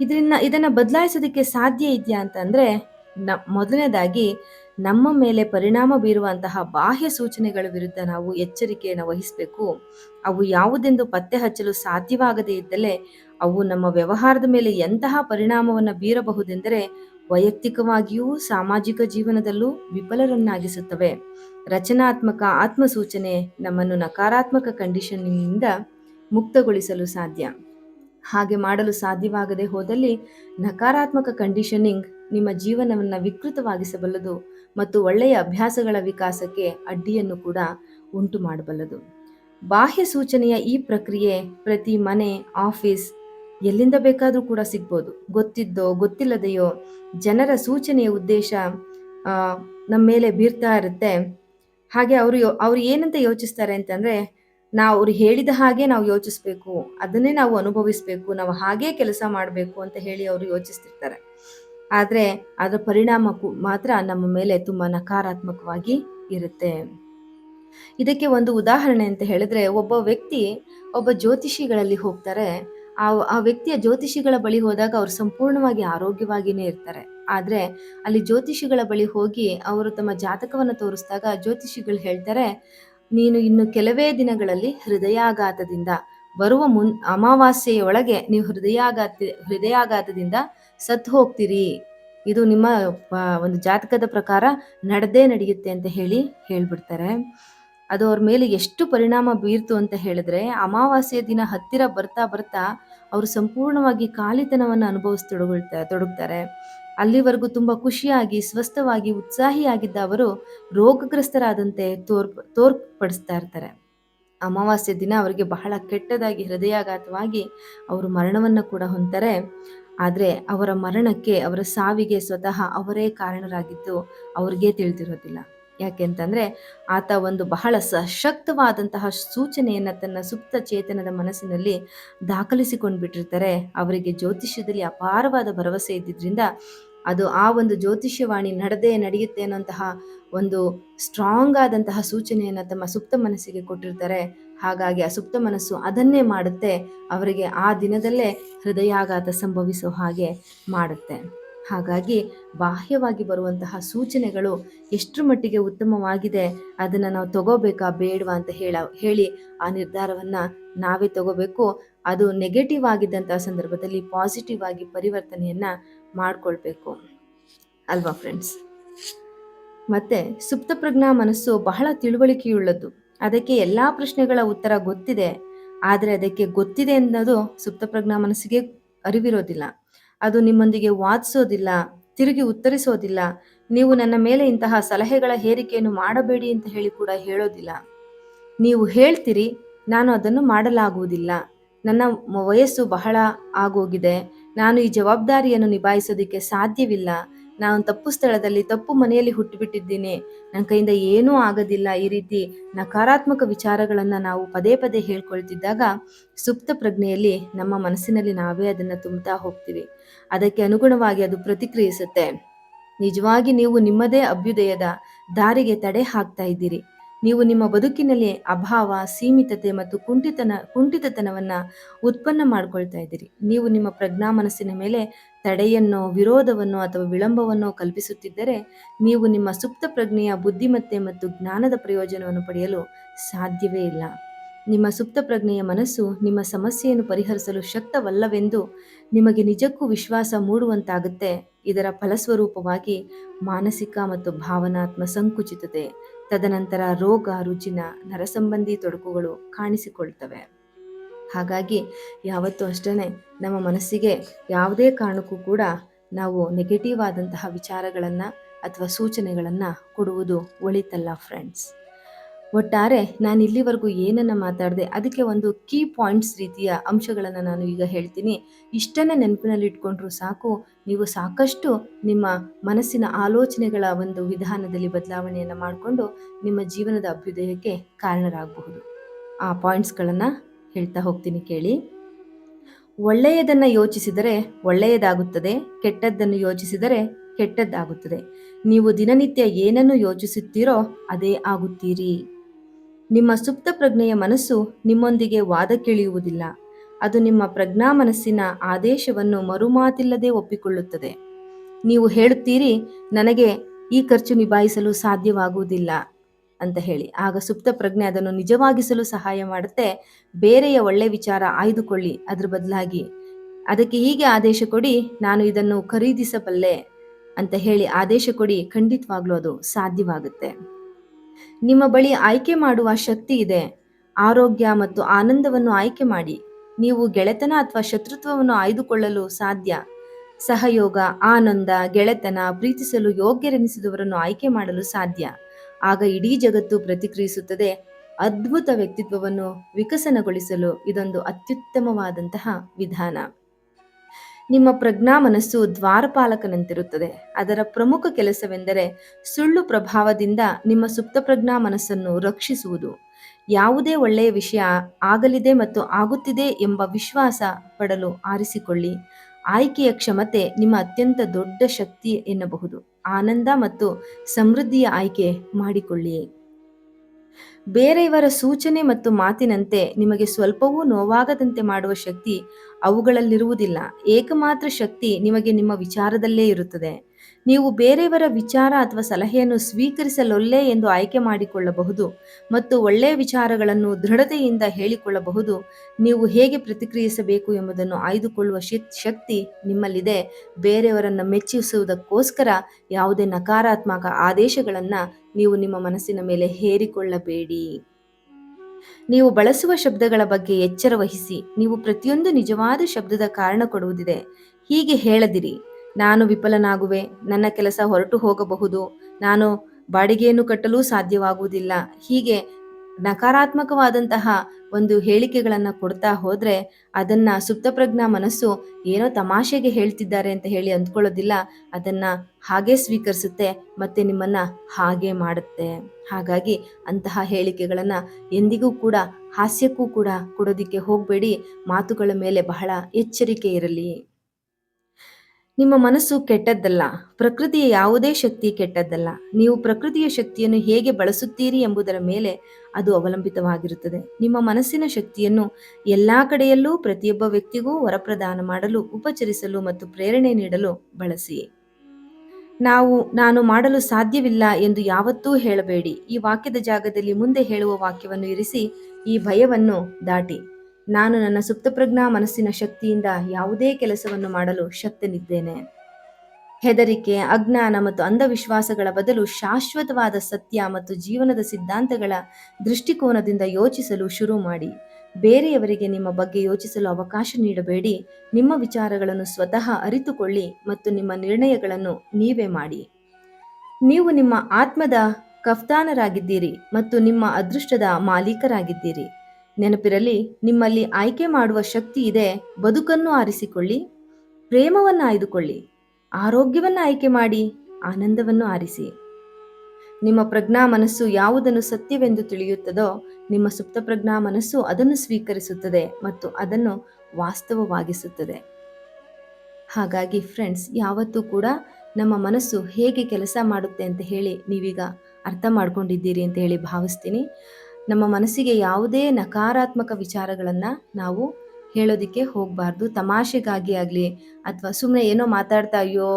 ಇದನ್ನ ಇದನ್ನ ಬದಲಾಯಿಸೋದಕ್ಕೆ ಸಾಧ್ಯ ಇದೆಯಾ ಅಂತಂದ್ರೆ, ನ, ಮೊದಲನೇದಾಗಿ ನಮ್ಮ ಮೇಲೆ ಪರಿಣಾಮ ಬೀರುವಂತಹ ಬಾಹ್ಯ ಸೂಚನೆಗಳ ವಿರುದ್ಧ ನಾವು ಎಚ್ಚರಿಕೆಯನ್ನು ವಹಿಸಬೇಕು. ಅವು ಯಾವುದೆಂದು ಪತ್ತೆ ಹಚ್ಚಲು ಸಾಧ್ಯವಾಗದೇ ಇದ್ದಲೇ ಅವು ನಮ್ಮ ವ್ಯವಹಾರದ ಮೇಲೆ ಎಂತಹ ಪರಿಣಾಮವನ್ನು ಬೀರಬಹುದೆಂದರೆ ವೈಯಕ್ತಿಕವಾಗಿಯೂ ಸಾಮಾಜಿಕ ಜೀವನದಲ್ಲೂ ವಿಫಲರನ್ನಾಗಿಸುತ್ತವೆ. ರಚನಾತ್ಮಕ ಆತ್ಮಸೂಚನೆ ನಮ್ಮನ್ನು ನಕಾರಾತ್ಮಕ ಕಂಡೀಷನ್ನಿಂದ ಮುಕ್ತಗೊಳಿಸಲು ಸಾಧ್ಯ. ಹಾಗೆ ಮಾಡಲು ಸಾಧ್ಯವಾಗದೆ ಹೋದಲ್ಲಿ ನಕಾರಾತ್ಮಕ ಕಂಡೀಷನಿಂಗ್ ನಿಮ್ಮ ಜೀವನವನ್ನು ವಿಕೃತವಾಗಿಸಬಲ್ಲದು. ಮತ್ತು ಒಳ್ಳೆಯ ಅಭ್ಯಾಸಗಳ ವಿಕಾಸಕ್ಕೆ ಅಡ್ಡಿಯನ್ನು ಕೂಡ ಉಂಟು ಮಾಡಬಲ್ಲದು. ಬಾಹ್ಯ ಸೂಚನೆಯ ಈ ಪ್ರಕ್ರಿಯೆ ಪ್ರತಿ ಮನೆ, ಆಫೀಸ್ ಎಲ್ಲಿಂದ ಬೇಕಾದರೂ ಕೂಡ ಸಿಗ್ಬೋದು. ಗೊತ್ತಿದ್ದೋ, ಗೊತ್ತಿಲ್ಲದೆಯೋ ಜನರ ಸೂಚನೆಯ ಉದ್ದೇಶ ನಮ್ಮ ಮೇಲೆ ಬೀರ್ತಾ ಇರುತ್ತೆ. ಹಾಗೆ ಅವರು ಅವ್ರು ಏನಂತ ಯೋಚಿಸ್ತಾರೆ ಅಂತಂದರೆ, ನಾವು ಅವ್ರು ಹೇಳಿದ ಹಾಗೆ ನಾವು ಯೋಚಿಸ್ಬೇಕು, ಅದನ್ನೇ ನಾವು ಅನುಭವಿಸ್ಬೇಕು, ನಾವು ಹಾಗೇ ಕೆಲಸ ಮಾಡಬೇಕು ಅಂತ ಹೇಳಿ ಅವರು ಯೋಚಿಸ್ತಿರ್ತಾರೆ. ಆದರೆ ಅದರ ಪರಿಣಾಮ ಮಾತ್ರ ನಮ್ಮ ಮೇಲೆ ತುಂಬ ನಕಾರಾತ್ಮಕವಾಗಿ ಇರುತ್ತೆ. ಇದಕ್ಕೆ ಒಂದು ಉದಾಹರಣೆ ಅಂತ ಹೇಳಿದ್ರೆ, ಒಬ್ಬ ವ್ಯಕ್ತಿ ಒಬ್ಬ ಜ್ಯೋತಿಷಿಗಳಲ್ಲಿ ಹೋಗ್ತಾರೆ. ಆ ಆ ವ್ಯಕ್ತಿಯ ಜ್ಯೋತಿಷಿಗಳ ಬಳಿ ಹೋದಾಗ ಅವ್ರು ಸಂಪೂರ್ಣವಾಗಿ ಆರೋಗ್ಯವಾಗಿಯೇ ಇರ್ತಾರೆ. ಆದರೆ ಅಲ್ಲಿ ಜ್ಯೋತಿಷಿಗಳ ಬಳಿ ಹೋಗಿ ಅವರು ತಮ್ಮ ಜಾತಕವನ್ನು ತೋರಿಸಿದಾಗ ಜ್ಯೋತಿಷಿಗಳು ಹೇಳ್ತಾರೆ, ನೀನು ಇನ್ನು ಕೆಲವೇ ದಿನಗಳಲ್ಲಿ ಹೃದಯಾಘಾತದಿಂದ ಬರುವ ಮುನ್, ಅಮಾವಾಸ್ಯೆಯೊಳಗೆ ನೀವು ಹೃದಯಾಘಾತ, ಹೃದಯಾಘಾತದಿಂದ ಸತ್ತು ಹೋಗ್ತೀರಿ. ಇದು ನಿಮ್ಮ ಒಂದು ಜಾತಕದ ಪ್ರಕಾರ ನಡೆದೇ ನಡೆಯುತ್ತೆ ಅಂತ ಹೇಳಿ ಹೇಳ್ಬಿಡ್ತಾರೆ. ಅದು ಅವ್ರ ಮೇಲೆ ಎಷ್ಟು ಪರಿಣಾಮ ಬೀರ್ತು ಅಂತ ಹೇಳಿದ್ರೆ ಅಮಾವಾಸ್ಯ ದಿನ ಹತ್ತಿರ ಬರ್ತಾ ಬರ್ತಾ ಅವರು ಸಂಪೂರ್ಣವಾಗಿ ಖಾಲಿತನವನ್ನು ಅನುಭವಿಸ್ತೊಡಗೊಳ್ತಾ ತೊಡಗ್ತಾರೆ. ಅಲ್ಲಿವರೆಗೂ ತುಂಬ ಖುಷಿಯಾಗಿ, ಸ್ವಸ್ಥವಾಗಿ, ಉತ್ಸಾಹಿಯಾಗಿದ್ದ ಅವರು ರೋಗಗ್ರಸ್ತರಾದಂತೆ ತೋರ್ ತೋರ್ಪಡಿಸ್ತಾ ಇರ್ತಾರೆ. ಅಮಾವಾಸ್ಯ ದಿನ ಅವರಿಗೆ ಬಹಳ ಕೆಟ್ಟದಾಗಿ, ಹೃದಯಾಘಾತವಾಗಿ ಅವರು ಮರಣವನ್ನು ಕೂಡ ಹೊಂತಾರೆ ಆದರೆ ಅವರ ಮರಣಕ್ಕೆ, ಅವರ ಸಾವಿಗೆ ಸ್ವತಃ ಅವರೇ ಕಾರಣರಾಗಿದ್ದು ಅವ್ರಿಗೆ ತಿಳಿದಿರೋದಿಲ್ಲ. ಯಾಕೆಂತಂದರೆ ಆತ ಒಂದು ಬಹಳ ಸಶಕ್ತವಾದಂತಹ ಸೂಚನೆಯನ್ನು ತನ್ನ ಸುಪ್ತ ಚೇತನದ ಮನಸ್ಸಿನಲ್ಲಿ ದಾಖಲಿಸಿಕೊಂಡು ಬಿಟ್ಟಿರ್ತಾರೆ ಅವರಿಗೆ ಜ್ಯೋತಿಷ್ಯದಲ್ಲಿ ಅಪಾರವಾದ ಭರವಸೆ ಇದ್ದಿದ್ದರಿಂದ ಅದು ಆ ಒಂದು ಜ್ಯೋತಿಷ್ಯವಾಣಿ ನಡೆದೇ ನಡೆಯುತ್ತೆ ಅನ್ನೋಂತಹ ಒಂದು ಸ್ಟ್ರಾಂಗ್ ಆದಂತಹ ಸೂಚನೆಯನ್ನು ತಮ್ಮ ಸುಪ್ತ ಮನಸ್ಸಿಗೆ ಕೊಟ್ಟಿರ್ತಾರೆ. ಹಾಗಾಗಿ ಆ ಸುಪ್ತ ಮನಸ್ಸು ಅದನ್ನೇ ಮಾಡುತ್ತೆ. ಅವರಿಗೆ ಆ ದಿನದಲ್ಲೇ ಹೃದಯಾಘಾತ ಸಂಭವಿಸೋ ಹಾಗೆ ಮಾಡುತ್ತೆ. ಹಾಗಾಗಿ ಬಾಹ್ಯವಾಗಿ ಬರುವಂತಹ ಸೂಚನೆಗಳು ಎಷ್ಟರ ಮಟ್ಟಿಗೆ ಉತ್ತಮವಾಗಿದೆ ಅದನ್ನು ನಾವು ತಗೋಬೇಕಾ ಬೇಡವಾ ಅಂತ ಹೇಳ, ಹೇಳಿ ಆ ನಿರ್ಧಾರವನ್ನು ನಾವೇ ತಗೋಬೇಕು. ಅದು ನೆಗೆಟಿವ್ ಆಗಿದ್ದಂತಹ ಸಂದರ್ಭದಲ್ಲಿ ಪಾಸಿಟಿವ್ ಆಗಿ ಪರಿವರ್ತನೆಯನ್ನು ಮಾಡಿಕೊಳ್ಬೇಕು. ಅಲ್ವಾ ಫ್ರೆಂಡ್ಸ್ ಮತ್ತೆ ಸುಪ್ತ ಪ್ರಜ್ಞಾ ಮನಸ್ಸು ಬಹಳ ತಿಳುವಳಿಕೆಯುಳ್ಳದ್ದು. ಅದಕ್ಕೆ ಎಲ್ಲ ಪ್ರಶ್ನೆಗಳ ಉತ್ತರ ಗೊತ್ತಿದೆ. ಆದರೆ ಅದಕ್ಕೆ ಗೊತ್ತಿದೆ ಅನ್ನೋದು ಸುಪ್ತ ಪ್ರಜ್ಞಾ ಮನಸ್ಸಿಗೆ ಅರಿವಿರೋದಿಲ್ಲ. ಅದು ನಿಮ್ಮೊಂದಿಗೆ ವಾದಿಸೋದಿಲ್ಲ, ತಿರುಗಿ ಉತ್ತರಿಸೋದಿಲ್ಲ. ನೀವು ನನ್ನ ಮೇಲೆ ಇಂತಹ ಸಲಹೆಗಳ ಹೇರಿಕೆಯನ್ನು ಮಾಡಬೇಡಿ ಅಂತ ಹೇಳಿ ಕೂಡ ಹೇಳೋದಿಲ್ಲ. ನೀವು ಹೇಳ್ತೀರಿ, ನಾನು ಅದನ್ನು ಮಾಡಲಾಗುವುದಿಲ್ಲ. ನನ್ನ ವಯಸ್ಸು ಬಹಳ ಆಗೋಗಿದೆ. ನಾನು ಈ ಜವಾಬ್ದಾರಿಯನ್ನು ನಿಭಾಯಿಸೋದಕ್ಕೆ ಸಾಧ್ಯವಿಲ್ಲ. ನಾನು ತಪ್ಪು ಸ್ಥಳದಲ್ಲಿ ತಪ್ಪು ಮನೆಯಲ್ಲಿ ಹುಟ್ಟುಬಿಟ್ಟಿದ್ದೀನಿ. ನನ್ನ ಕೈಯಿಂದ ಏನೂ ಆಗೋದಿಲ್ಲ. ಈ ರೀತಿ ನಕಾರಾತ್ಮಕ ವಿಚಾರಗಳನ್ನು ನಾವು ಪದೇ ಪದೇ ಹೇಳ್ಕೊಳ್ತಿದ್ದಾಗ ಸುಪ್ತ ಪ್ರಜ್ಞೆಯಲ್ಲಿ ನಮ್ಮ ಮನಸ್ಸಿನಲ್ಲಿ ನಾವೇ ಅದನ್ನು ತುಂಬುತ್ತಾ ಹೋಗ್ತೀವಿ. ಅದಕ್ಕೆ ಅನುಗುಣವಾಗಿ ಅದು ಪ್ರತಿಕ್ರಿಯಿಸುತ್ತೆ. ನಿಜವಾಗಿ ನೀವು ನಿಮ್ಮದೇ ಅಭ್ಯುದಯದ ದಾರಿಗೆ ತಡೆ ಹಾಕ್ತಾ ಇದ್ದೀರಿ. ನೀವು ನಿಮ್ಮ ಬದುಕಿನಲ್ಲಿ ಅಭಾವ, ಸೀಮಿತತೆ ಮತ್ತು ಕುಂಠಿತನ, ಕುಂಠಿತತನವನ್ನು ಉತ್ಪನ್ನ ಮಾಡ್ಕೊಳ್ತಾ ಇದ್ದೀರಿ. ನೀವು ನಿಮ್ಮ ಪ್ರಜ್ಞಾ ಮನಸ್ಸಿನ ಮೇಲೆ ತಡೆಯನ್ನೋ, ವಿರೋಧವನ್ನು ಅಥವಾ ವಿಳಂಬವನ್ನೋ ಕಲ್ಪಿಸುತ್ತಿದ್ದರೆ ನೀವು ನಿಮ್ಮ ಸುಪ್ತ ಪ್ರಜ್ಞೆಯ ಬುದ್ಧಿಮತ್ತೆ ಮತ್ತು ಜ್ಞಾನದ ಪ್ರಯೋಜನವನ್ನು ಪಡೆಯಲು ಸಾಧ್ಯವೇ ಇಲ್ಲ. ನಿಮ್ಮ ಸುಪ್ತ ಪ್ರಜ್ಞೆಯ ಮನಸ್ಸು ನಿಮ್ಮ ಸಮಸ್ಯೆಯನ್ನು ಪರಿಹರಿಸಲು ಶಕ್ತವಲ್ಲವೆಂದು ನಿಮಗೆ ನಿಜಕ್ಕೂ ವಿಶ್ವಾಸ ಮೂಡುವಂತಾಗುತ್ತೆ. ಇದರ ಫಲಸ್ವರೂಪವಾಗಿ ಮಾನಸಿಕ ಮತ್ತು ಭಾವನಾತ್ಮ ಸಂಕುಚಿತತೆ, ತದನಂತರ ರೋಗ, ರುಜಿನ, ನರಸಂಬಂಧಿ ತೊಡಕುಗಳು ಕಾಣಿಸಿಕೊಳ್ತವೆ. ಹಾಗಾಗಿ ಯಾವತ್ತೂ ಅಷ್ಟೇ ನಮ್ಮ ಮನಸ್ಸಿಗೆ ಯಾವುದೇ ಕಾರಣಕ್ಕೂ ಕೂಡ ನಾವು ನೆಗೆಟಿವ್ ಆದಂತಹ ವಿಚಾರಗಳನ್ನು ಅಥವಾ ಸೂಚನೆಗಳನ್ನು ಕೊಡುವುದು ಒಳಿತಲ್ಲ ಫ್ರೆಂಡ್ಸ್ ಒಟ್ಟಾರೆ ನಾನು ಇಲ್ಲಿವರೆಗೂ ಏನನ್ನು ಮಾತಾಡಿದೆ ಅದಕ್ಕೆ ಒಂದು ಕೀ ಪಾಯಿಂಟ್ಸ್ ರೀತಿಯ ಅಂಶಗಳನ್ನು ನಾನು ಈಗ ಹೇಳ್ತೀನಿ. ಇಷ್ಟನ್ನೇ ನೆನಪಿನಲ್ಲಿ ಇಟ್ಕೊಂಡ್ರು ಸಾಕು. ನೀವು ಸಾಕಷ್ಟು ನಿಮ್ಮ ಮನಸ್ಸಿನ ಆಲೋಚನೆಗಳ ಒಂದು ವಿಧಾನದಲ್ಲಿ ಬದಲಾವಣೆಯನ್ನು ಮಾಡಿಕೊಂಡು ನಿಮ್ಮ ಜೀವನದ ಅಭ್ಯುದಯಕ್ಕೆ ಕಾರಣರಾಗಬಹುದು. ಆ ಪಾಯಿಂಟ್ಸ್ಗಳನ್ನು ಹೇಳ್ತಾ ಹೋಗ್ತೀನಿ ಕೇಳಿ. ಒಳ್ಳೆಯದನ್ನು ಯೋಚಿಸಿದರೆ ಒಳ್ಳೆಯದಾಗುತ್ತದೆ, ಕೆಟ್ಟದ್ದನ್ನು ಯೋಚಿಸಿದರೆ ಕೆಟ್ಟದ್ದಾಗುತ್ತದೆ. ನೀವು ದಿನನಿತ್ಯ ಏನನ್ನು ಯೋಚಿಸುತ್ತೀರೋ ಅದೇ ಆಗುತ್ತೀರಿ. ನಿಮ್ಮ ಸುಪ್ತ ಪ್ರಜ್ಞೆಯ ಮನಸ್ಸು ನಿಮ್ಮೊಂದಿಗೆ ವಾದಕ್ಕಿಳಿಯುವುದಿಲ್ಲ ಅದು ನಿಮ್ಮ ಪ್ರಜ್ಞಾ ಮನಸ್ಸಿನ ಆದೇಶವನ್ನು ಮರುಮಾತಿಲ್ಲದೆ ಒಪ್ಪಿಕೊಳ್ಳುತ್ತದೆ. ನೀವು ಹೇಳುತ್ತೀರಿ, ನನಗೆ ಈ ಖರ್ಚು ನಿಭಾಯಿಸಲು ಸಾಧ್ಯವಾಗುವುದಿಲ್ಲ. ಅಂತ ಹೇಳಿ. ಆಗ ಸುಪ್ತ ಪ್ರಜ್ಞೆ ಅದನ್ನು ನಿಜವಾಗಿಸಲು ಸಹಾಯ ಮಾಡುತ್ತೆ. ಬೇರೆಯ ಒಳ್ಳೆ ವಿಚಾರ ಆಯ್ದುಕೊಳ್ಳಿ. ಅದ್ರ ಬದಲಾಗಿ ಅದಕ್ಕೆ ಹೀಗೆ ಆದೇಶ ಕೊಡಿ, ನಾನು ಇದನ್ನು ಖರೀದಿಸಬಲ್ಲೆ ಅಂತ ಹೇಳಿ ಆದೇಶ ಕೊಡಿ, ಖಂಡಿತವಾಗ್ಲೂ ಅದು ಸಾಧ್ಯವಾಗುತ್ತೆ. ನಿಮ್ಮ ಬಳಿ ಆಯ್ಕೆ ಮಾಡುವ ಶಕ್ತಿ ಇದೆ. ಆರೋಗ್ಯ ಮತ್ತು ಆನಂದವನ್ನು ಆಯ್ಕೆ ಮಾಡಿ. ನೀವು ಗೆಳೆತನ ಅಥವಾ ಶತ್ರುತ್ವವನ್ನು ಆಯ್ದುಕೊಳ್ಳಲು ಸಾಧ್ಯ. ಸಹಯೋಗ, ಆನಂದ, ಗೆಳೆತನ ಪ್ರೀತಿಸಲು ಯೋಗ್ಯರೆನಿಸಿದವರನ್ನು ಆಯ್ಕೆ ಮಾಡಲು ಸಾಧ್ಯ. ಆಗ ಇಡೀ ಜಗತ್ತು ಪ್ರತಿಕ್ರಿಯಿಸುತ್ತದೆ. ಅದ್ಭುತ ವ್ಯಕ್ತಿತ್ವವನ್ನು ವಿಕಸನಗೊಳಿಸಲು ಇದೊಂದು ಅತ್ಯುತ್ತಮವಾದಂತಹ ವಿಧಾನ. ನಿಮ್ಮ ಪ್ರಜ್ಞಾ ಮನಸ್ಸು ದ್ವಾರಪಾಲಕನಂತಿರುತ್ತದೆ. ಅದರ ಪ್ರಮುಖ ಕೆಲಸವೆಂದರೆ ಸುಳ್ಳು ಪ್ರಭಾವದಿಂದ ನಿಮ್ಮ ಸುಪ್ತ ಪ್ರಜ್ಞಾ ಮನಸ್ಸನ್ನು ರಕ್ಷಿಸುವುದು. ಯಾವುದೇ ಒಳ್ಳೆಯ ವಿಷಯ ಆಗಲಿದೆ ಮತ್ತು ಆಗುತ್ತಿದೆ ಎಂಬ ವಿಶ್ವಾಸ ಪಡಲು ಆರಿಸಿಕೊಳ್ಳಿ. ಆಯ್ಕೆಯ ಕ್ಷಮತೆ ನಿಮ್ಮ ಅತ್ಯಂತ ದೊಡ್ಡ ಶಕ್ತಿ ಎನ್ನಬಹುದು. ಆನಂದ ಮತ್ತು ಸಮೃದ್ಧಿಯ ಆಯ್ಕೆ ಮಾಡಿಕೊಳ್ಳಿ. ಬೇರೆಯವರ ಸೂಚನೆ ಮತ್ತು ಮಾತಿನಂತೆ ನಿಮಗೆ ಸ್ವಲ್ಪವೂ ನೋವಾಗದಂತೆ ಮಾಡುವ ಶಕ್ತಿ ಅವುಗಳಲ್ಲಿರುವುದಿಲ್ಲ. ಏಕಮಾತ್ರ ಶಕ್ತಿ ನಿಮಗೆ ನಿಮ್ಮ ವಿಚಾರದಲ್ಲೇ ಇರುತ್ತದೆ. ನೀವು ಬೇರೆಯವರ ವಿಚಾರ ಅಥವಾ ಸಲಹೆಯನ್ನು ಸ್ವೀಕರಿಸಲೊಲ್ಲೆ ಎಂದು ಆಯ್ಕೆ ಮಾಡಿಕೊಳ್ಳಬಹುದು ಮತ್ತು ಒಳ್ಳೆಯ ವಿಚಾರಗಳನ್ನು ದೃಢತೆಯಿಂದ ಹೇಳಿಕೊಳ್ಳಬಹುದು. ನೀವು ಹೇಗೆ ಪ್ರತಿಕ್ರಿಯಿಸಬೇಕು ಎಂಬುದನ್ನು ಆಯ್ದುಕೊಳ್ಳುವ ಶಕ್- ಶಕ್ತಿ ನಿಮ್ಮಲ್ಲಿದೆ. ಬೇರೆಯವರನ್ನು ಮೆಚ್ಚಿಸುವುದಕ್ಕೋಸ್ಕರ ಯಾವುದೇ ನಕಾರಾತ್ಮಕ ಆದೇಶಗಳನ್ನು ನೀವು ನಿಮ್ಮ ಮನಸ್ಸಿನ ಮೇಲೆ ಹೇರಿಕೊಳ್ಳಬೇಡಿ. ನೀವು ಬಳಸುವ ಶಬ್ದಗಳ ಬಗ್ಗೆ ಎಚ್ಚರ ವಹಿಸಿ. ನೀವು ಪ್ರತಿಯೊಂದು ನಿಜವಾದ ಶಬ್ದದ ಕಾರಣ ಕೊಡುವುದಿದೆ. ಹೀಗೆ ಹೇಳದಿರಿ. ನಾನು ವಿಫಲನಾಗುವೆ, ನನ್ನ ಕೆಲಸ ಹೊರಟು ಹೋಗಬಹುದು, ನಾನು ಬಾಡಿಗೆಯನ್ನು ಕಟ್ಟಲು ಸಾಧ್ಯವಾಗುವುದಿಲ್ಲ. ಹೀಗೆ ನಕಾರಾತ್ಮಕವಾದಂತಹ ಒಂದು ಹೇಳಿಕೆಗಳನ್ನು ಕೊಡ್ತಾ ಹೋದ್ರೆ ಅದನ್ನ ಸುಪ್ತಪ್ರಜ್ಞಾ ಮನಸ್ಸು ಏನೋ ತಮಾಷೆಗೆ ಹೇಳ್ತಿದ್ದಾರೆ ಅಂತ ಹೇಳಿ ಅಂದ್ಕೊಳ್ಳೋದಿಲ್ಲ, ಅದನ್ನ ಹಾಗೆ ಸ್ವೀಕರಿಸುತ್ತೆ ಮತ್ತೆ ನಿಮ್ಮನ್ನ ಹಾಗೆ ಮಾಡುತ್ತೆ. ಹಾಗಾಗಿ ಅಂತಹ ಹೇಳಿಕೆಗಳನ್ನು ಎಂದಿಗೂ ಕೂಡ, ಹಾಸ್ಯಕ್ಕೂ ಕೂಡ ಕೊಡೋದಿಕ್ಕೆ ಹೋಗಬೇಡಿ, ಮಾತುಗಳ ಮೇಲೆ ಬಹಳ ಎಚ್ಚರಿಕೆ ಇರಲಿ. ನಿಮ್ಮ ಮನಸ್ಸು ಕೆಟ್ಟದ್ದಲ್ಲ, ಪ್ರಕೃತಿಯ ಯಾವುದೇ ಶಕ್ತಿ ಕೆಟ್ಟದ್ದಲ್ಲ. ನೀವು ಪ್ರಕೃತಿಯ ಶಕ್ತಿಯನ್ನು ಹೇಗೆ ಬಳಸುತ್ತೀರಿ ಎಂಬುದರ ಮೇಲೆ ಅದು ಅವಲಂಬಿತವಾಗಿರುತ್ತದೆ. ನಿಮ್ಮ ಮನಸ್ಸಿನ ಶಕ್ತಿಯನ್ನು ಎಲ್ಲಾ ಕಡೆಯಲ್ಲೂ ಪ್ರತಿಯೊಬ್ಬ ವ್ಯಕ್ತಿಗೂ ವರಪ್ರದಾನ ಮಾಡಲು, ಉಪಚರಿಸಲು ಮತ್ತು ಪ್ರೇರಣೆ ನೀಡಲು ಬಳಸಿ ನಾವು, ನಾನು ಮಾಡಲು ಸಾಧ್ಯವಿಲ್ಲ ಎಂದು ಯಾವತ್ತೂ ಹೇಳಬೇಡಿ. ಈ ವಾಕ್ಯದ ಜಾಗದಲ್ಲಿ ಮುಂದೆ ಹೇಳುವ ವಾಕ್ಯವನ್ನು ಇರಿಸಿ, ಈ ಭಯವನ್ನು ದಾಟಿ. ನಾನು ನನ್ನ ಸುಪ್ತಪ್ರಜ್ಞಾ ಮನಸ್ಸಿನ ಶಕ್ತಿಯಿಂದ ಯಾವುದೇ ಕೆಲಸವನ್ನು ಮಾಡಲು ಶಕ್ತನಿದ್ದೇನೆ. ಹೆದರಿಕೆ, ಅಜ್ಞಾನ ಮತ್ತು ಅಂಧವಿಶ್ವಾಸಗಳ ಬದಲು ಶಾಶ್ವತವಾದ ಸತ್ಯ ಮತ್ತು ಜೀವನದ ಸಿದ್ಧಾಂತಗಳ ದೃಷ್ಟಿಕೋನದಿಂದ ಯೋಚಿಸಲು ಶುರು ಮಾಡಿ. ಬೇರೆಯವರಿಗೆ ನಿಮ್ಮ ಬಗ್ಗೆ ಯೋಚಿಸಲು ಅವಕಾಶ ನೀಡಬೇಡಿ. ನಿಮ್ಮ ವಿಚಾರಗಳನ್ನು ಸ್ವತಃ ಅರಿತುಕೊಳ್ಳಿ ಮತ್ತು ನಿಮ್ಮ ನಿರ್ಣಯಗಳನ್ನು ನೀವೇ ಮಾಡಿ. ನೀವು ನಿಮ್ಮ ಆತ್ಮದ ಕಫ್ತಾನರಾಗಿದ್ದೀರಿ ಮತ್ತು ನಿಮ್ಮ ಅದೃಷ್ಟದ ಮಾಲೀಕರಾಗಿದ್ದೀರಿ. ನೆನಪಿರಲಿ, ನಿಮ್ಮಲ್ಲಿ ಆಯ್ಕೆ ಮಾಡುವ ಶಕ್ತಿ ಇದೆ, ಬದುಕನ್ನು ಆರಿಸಿಕೊಳ್ಳಿ, ಪ್ರೇಮವನ್ನು ಆಯ್ದುಕೊಳ್ಳಿ, ಆರೋಗ್ಯವನ್ನು ಆಯ್ಕೆ ಮಾಡಿ, ಆನಂದವನ್ನು ಆರಿಸಿ. ನಿಮ್ಮ ಪ್ರಜ್ಞಾ ಮನಸ್ಸು ಯಾವುದನ್ನು ಸತ್ಯವೆಂದು ತಿಳಿಯುತ್ತದೋ, ನಿಮ್ಮ ಸುಪ್ತ ಪ್ರಜ್ಞಾ ಮನಸ್ಸು ಅದನ್ನು ಸ್ವೀಕರಿಸುತ್ತದೆ ಮತ್ತು ಅದನ್ನು ವಾಸ್ತವವಾಗಿಸುತ್ತದೆ. ಹಾಗಾಗಿ ಫ್ರೆಂಡ್ಸ್, ಯಾವತ್ತೂ ಕೂಡ ನಮ್ಮ ಮನಸ್ಸು ಹೇಗೆ ಕೆಲಸ ಮಾಡುತ್ತೆ ಅಂತ ಹೇಳಿ ನೀವೀಗ ಅರ್ಥ ಮಾಡ್ಕೊಂಡಿದ್ದೀರಿ ಅಂತ ಹೇಳಿ ಭಾವಿಸ್ತೀನಿ. ನಮ್ಮ ಮನಸ್ಸಿಗೆ ಯಾವುದೇ ನಕಾರಾತ್ಮಕ ವಿಚಾರಗಳನ್ನು ನಾವು ಹೇಳೋದಕ್ಕೆ ಹೋಗಬಾರ್ದು. ತಮಾಷೆಗಾಗಿ ಆಗಲಿ ಅಥವಾ ಸುಮ್ಮನೆ ಏನೋ ಮಾತಾಡ್ತಾ ಅಯ್ಯೋ,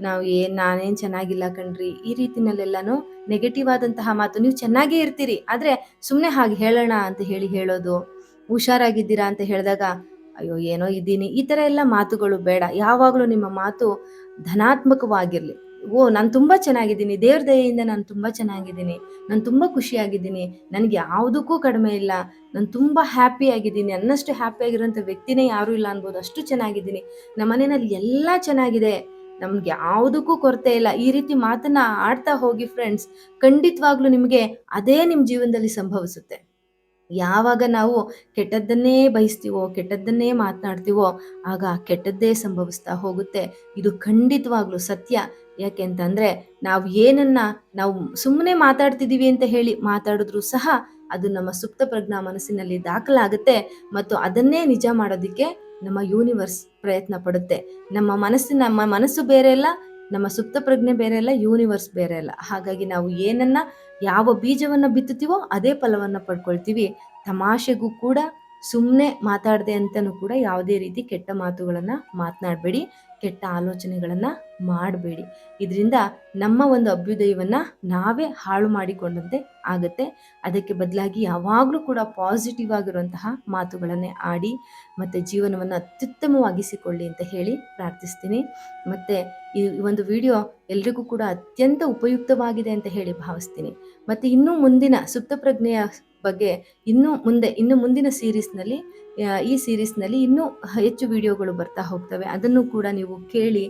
ನಾವು ಏನು, ನಾನೇನು ಚೆನ್ನಾಗಿಲ್ಲ ಕಣ್ರಿ. ಈ ರೀತಿನಲ್ಲೆಲ್ಲನೂ ನೆಗೆಟಿವ್ ಆದಂತಹ ಮಾತು ನೀವು ಚೆನ್ನಾಗೇ ಇರ್ತೀರಿ. ಆದರೆ ಸುಮ್ಮನೆ ಹಾಗೆ ಹೇಳೋಣ ಅಂತ ಹೇಳಿ ಹೇಳೋದು, ಹುಷಾರಾಗಿದ್ದೀರಾ ಅಂತ ಹೇಳಿದಾಗ, ಅಯ್ಯೋ, ಏನೋ ಇದ್ದೀನಿ. ಈ ಥರ ಎಲ್ಲ ಮಾತುಗಳು ಬೇಡ. ಯಾವಾಗಲೂ ನಿಮ್ಮ ಮಾತು ಧನಾತ್ಮಕವಾಗಿರಲಿ. ಓ, ನಾನು ತುಂಬ ಚೆನ್ನಾಗಿದ್ದೀನಿ. ದೇವ್ರ ದಯೆಯಿಂದ ನಾನು ತುಂಬ ಚೆನ್ನಾಗಿದ್ದೀನಿ. ನಾನು ತುಂಬ ಖುಷಿಯಾಗಿದ್ದೀನಿ. ನನಗೆ ಯಾವುದಕ್ಕೂ ಕಡಿಮೆ ಇಲ್ಲ. ನಾನು ತುಂಬ ಆಗಿದ್ದೀನಿ. ಅನ್ನಷ್ಟು ಹ್ಯಾಪಿ ಆಗಿರೋಂಥ ವ್ಯಕ್ತಿನೇ ಯಾರೂ ಇಲ್ಲ ಅನ್ಬೋದು. ಅಷ್ಟು ಚೆನ್ನಾಗಿದ್ದೀನಿ. ನಮ್ಮ ಮನೆಯಲ್ಲಿ ಎಲ್ಲ ಚೆನ್ನಾಗಿದೆ. ನಮ್ಗೆ ಯಾವುದಕ್ಕೂ ಕೊರತೆ ಇಲ್ಲ. ಈ ರೀತಿ ಮಾತನ್ನ ಆಡ್ತಾ ಹೋಗಿ ಫ್ರೆಂಡ್ಸ್ ಖಂಡಿತವಾಗ್ಲೂ ನಿಮಗೆ ಅದೇ ನಿಮ್ಮ ಜೀವನದಲ್ಲಿ ಸಂಭವಿಸುತ್ತೆ. ಯಾವಾಗ ನಾವು ಕೆಟ್ಟದ್ದನ್ನೇ ಬಯಸ್ತೀವೋ, ಕೆಟ್ಟದ್ದನ್ನೇ ಮಾತನಾಡ್ತೀವೋ, ಆಗ ಕೆಟ್ಟದ್ದೇ ಸಂಭವಿಸ್ತಾ ಹೋಗುತ್ತೆ. ಇದು ಖಂಡಿತವಾಗ್ಲೂ ಸತ್ಯ. ಯಾಕೆ ಅಂತಂದ್ರೆ ನಾವು ಏನನ್ನ ನಾವು ಸುಮ್ಮನೆ ಮಾತಾಡ್ತಿದ್ದೀವಿ ಅಂತ ಹೇಳಿ ಮಾತಾಡಿದ್ರು ಸಹ ಅದು ನಮ್ಮ ಸುಪ್ತ ಪ್ರಜ್ಞಾ ಮನಸ್ಸಿನಲ್ಲಿ ದಾಖಲಾಗುತ್ತೆ ಮತ್ತು ಅದನ್ನೇ ನಿಜ ಮಾಡೋದಕ್ಕೆ ನಮ್ಮ ಯೂನಿವರ್ಸ್ ಪ್ರಯತ್ನ ಪಡುತ್ತೆ. ನಮ್ಮ ಮನಸ್ಸು ನಮ್ಮ ಮನಸ್ಸು ಬೇರೆ ಅಲ್ಲ, ನಮ್ಮ ಸುಪ್ತ ಪ್ರಜ್ಞೆ ಬೇರೆ ಅಲ್ಲ ಯೂನಿವರ್ಸ್ ಬೇರೆ ಅಲ್ಲ. ಹಾಗಾಗಿ ನಾವು ಏನನ್ನ ಯಾವ ಬೀಜವನ್ನ ಬಿತ್ತುತ್ತೀವೋ ಅದೇ ಫಲವನ್ನ ಪಡ್ಕೊಳ್ತೀವಿ. ತಮಾಷೆಗೂ ಕೂಡ ಸುಮ್ಮನೆ ಮಾತಾಡದೆ ಅಂತಲೂ ಕೂಡ ಯಾವುದೇ ರೀತಿ ಕೆಟ್ಟ ಮಾತುಗಳನ್ನು ಮಾತನಾಡಬೇಡಿ. ಕೆಟ್ಟ ಆಲೋಚನೆಗಳನ್ನು ಮಾಡಬೇಡಿ. ಇದರಿಂದ ನಮ್ಮ ಒಂದು ಅಭ್ಯುದಯವನ್ನು ನಾವೇ ಹಾಳು ಮಾಡಿಕೊಂಡಂತೆ ಆಗುತ್ತೆ. ಅದಕ್ಕೆ ಬದಲಾಗಿ ಯಾವಾಗಲೂ ಕೂಡ ಪಾಸಿಟಿವ್ ಆಗಿರುವಂತಹ ಮಾತುಗಳನ್ನೇ ಆಡಿ, ಮತ್ತು ಜೀವನವನ್ನು ಅತ್ಯುತ್ತಮವಾಗಿಸಿಕೊಳ್ಳಿ ಅಂತ ಹೇಳಿ ಪ್ರಾರ್ಥಿಸ್ತೀನಿ. ಮತ್ತು ಈ ಒಂದು ವಿಡಿಯೋ ಎಲ್ರಿಗೂ ಕೂಡ ಅತ್ಯಂತ ಉಪಯುಕ್ತವಾಗಿದೆ ಅಂತ ಹೇಳಿ ಭಾವಿಸ್ತೀನಿ. ಮತ್ತು ಇನ್ನೂ ಮುಂದಿನ ಸುಪ್ತಪ್ರಜ್ಞೆಯ ಬಗ್ಗೆ ಇನ್ನೂ ಮುಂದೆ, ಇನ್ನು ಮುಂದಿನ ಸೀರೀಸ್ನಲ್ಲಿ ಈ ಸೀರೀಸ್ನಲ್ಲಿ ಇನ್ನೂ ಹೆಚ್ಚು ವಿಡಿಯೋಗಳು ಬರ್ತಾ ಹೋಗ್ತವೆ. ಅದನ್ನು ಕೂಡ ನೀವು ಕೇಳಿ,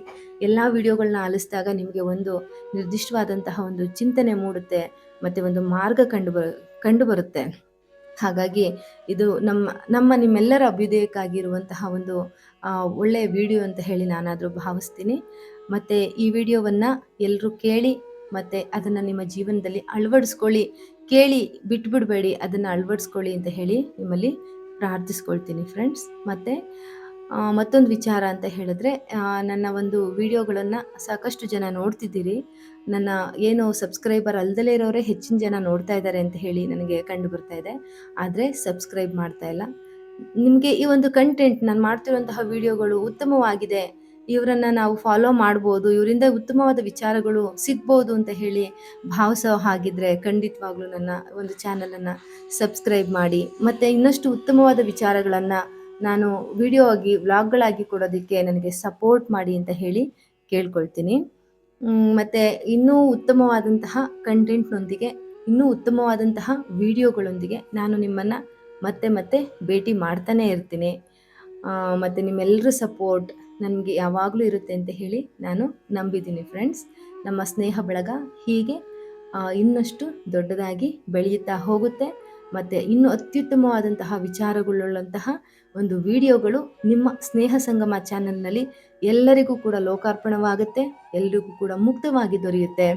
ಎಲ್ಲ ವಿಡಿಯೋಗಳನ್ನ ಆಲಿಸಿದಾಗ ನಿಮಗೆ ಒಂದು ನಿರ್ದಿಷ್ಟವಾದಂತಹ ಒಂದು ಚಿಂತನೆ ಮೂಡುತ್ತೆ, ಮತ್ತು ಒಂದು ಮಾರ್ಗ ಕಂಡು ಕಂಡು ಬರುತ್ತೆ. ಹಾಗಾಗಿ ಇದು ನಮ್ಮ ನಮ್ಮ ನಿಮ್ಮೆಲ್ಲರ ಅಭ್ಯುದಯಕ್ಕಾಗಿರುವಂತಹ ಒಂದು ಒಳ್ಳೆಯ ವಿಡಿಯೋ ಅಂತ ಹೇಳಿ ನಾನಾದರೂ ಭಾವಿಸ್ತೀನಿ. ಮತ್ತು ಈ ವಿಡಿಯೋವನ್ನು ಎಲ್ಲರೂ ಕೇಳಿ, ಮತ್ತು ಅದನ್ನು ನಿಮ್ಮ ಜೀವನದಲ್ಲಿ ಅಳವಡಿಸ್ಕೊಳ್ಳಿ. ಕೇಳಿ ಬಿಟ್ಬಿಡಬೇಡಿ, ಅದನ್ನು ಅಳವಡಿಸ್ಕೊಳ್ಳಿ ಅಂತ ಹೇಳಿ ನಿಮ್ಮಲ್ಲಿ ಪ್ರಾರ್ಥಿಸ್ಕೊಳ್ತೀನಿ ಫ್ರೆಂಡ್ಸ್ ಮತ್ತು ಮತ್ತೊಂದು ವಿಚಾರ ಅಂತ ಹೇಳಿದ್ರೆ ನನ್ನ ಒಂದು ವಿಡಿಯೋಗಳನ್ನು ಸಾಕಷ್ಟು ಜನ ನೋಡ್ತಿದ್ದೀರಿ. ನನ್ನ ಏನು ಸಬ್ಸ್ಕ್ರೈಬರ್ ಅಲ್ದಲೇ ಇರೋರೇ ಹೆಚ್ಚಿನ ಜನ ನೋಡ್ತಾ ಇದ್ದಾರೆ ಅಂತ ಹೇಳಿ ನನಗೆ ಕಂಡು ಬರ್ತಾ ಇದೆ. ಆದರೆ ಸಬ್ಸ್ಕ್ರೈಬ್ ಮಾಡ್ತಾ ಇಲ್ಲ. ನಿಮಗೆ ಈ ಒಂದು ಕಂಟೆಂಟ್ ನಾನು ಮಾಡ್ತಿರುವಂತಹ ವಿಡಿಯೋಗಳು ಉತ್ತಮವಾಗಿದೆ ಇವರನ್ನ ನಾವು ಫಾಲೋ ಮಾಡ್ಬೋದು, ಇವರಿಂದ ಉತ್ತಮವಾದ ವಿಚಾರಗಳು ಸಿಗ್ಬೋದು ಅಂತ ಹೇಳಿ ಭಾವಿಸೋ ಹಾಗಿದ್ರೆ ಖಂಡಿತವಾಗ್ಲೂ ನನ್ನ ಒಂದು ಚಾನಲನ್ನು ಸಬ್ಸ್ಕ್ರೈಬ್ ಮಾಡಿ. ಮತ್ತು ಇನ್ನಷ್ಟು ಉತ್ತಮವಾದ ವಿಚಾರಗಳನ್ನು ನಾನು ವಿಡಿಯೋ ಆಗಿ ವ್ಲಾಗ್ಗಳಾಗಿ ಕೊಡೋದಕ್ಕೆ ನನಗೆ ಸಪೋರ್ಟ್ ಮಾಡಿ ಅಂತ ಹೇಳಿ ಕೇಳ್ಕೊಳ್ತೀನಿ. ಮತ್ತು ಇನ್ನೂ ಉತ್ತಮವಾದಂತಹ ಕಂಟೆಂಟ್ನೊಂದಿಗೆ ಇನ್ನೂ ಉತ್ತಮವಾದಂತಹ ವಿಡಿಯೋಗಳೊಂದಿಗೆ ನಾನು ನಿಮ್ಮನ್ನು ಮತ್ತೆ ಮತ್ತೆ ಭೇಟಿ ಮಾಡ್ತಾನೆ ಇರ್ತೀನಿ. ಮತ್ತು ನಿಮ್ಮೆಲ್ಲರ ಸಪೋರ್ಟ್ ನನಗೆ ಯಾವಾಗಲೂ ಇರುತ್ತೆ ಅಂತ ಹೇಳಿ ನಾನು ನಂಬಿದ್ದೀನಿ ಫ್ರೆಂಡ್ಸ್ ನಮ್ಮ ಸ್ನೇಹ ಬಳಗ ಹೀಗೆ ಇನ್ನಷ್ಟು ದೊಡ್ಡದಾಗಿ ಬೆಳೆಯುತ್ತಾ ಹೋಗುತ್ತೆ. ಮತ್ತು ಇನ್ನೂ ಅತ್ಯುತ್ತಮವಾದಂತಹ ವಿಚಾರಗಳುಳ್ಳಂತಹ ಒಂದು ವಿಡಿಯೋಗಳು ನಿಮ್ಮ ಸ್ನೇಹ ಸಂಗಮ ಚಾನಲ್ನಲ್ಲಿ ಎಲ್ಲರಿಗೂ ಕೂಡ ಲೋಕಾರ್ಪಣವಾಗುತ್ತೆ ಎಲ್ಲರಿಗೂ ಕೂಡ ಮುಕ್ತವಾಗಿ ದೊರೆಯುತ್ತೆ.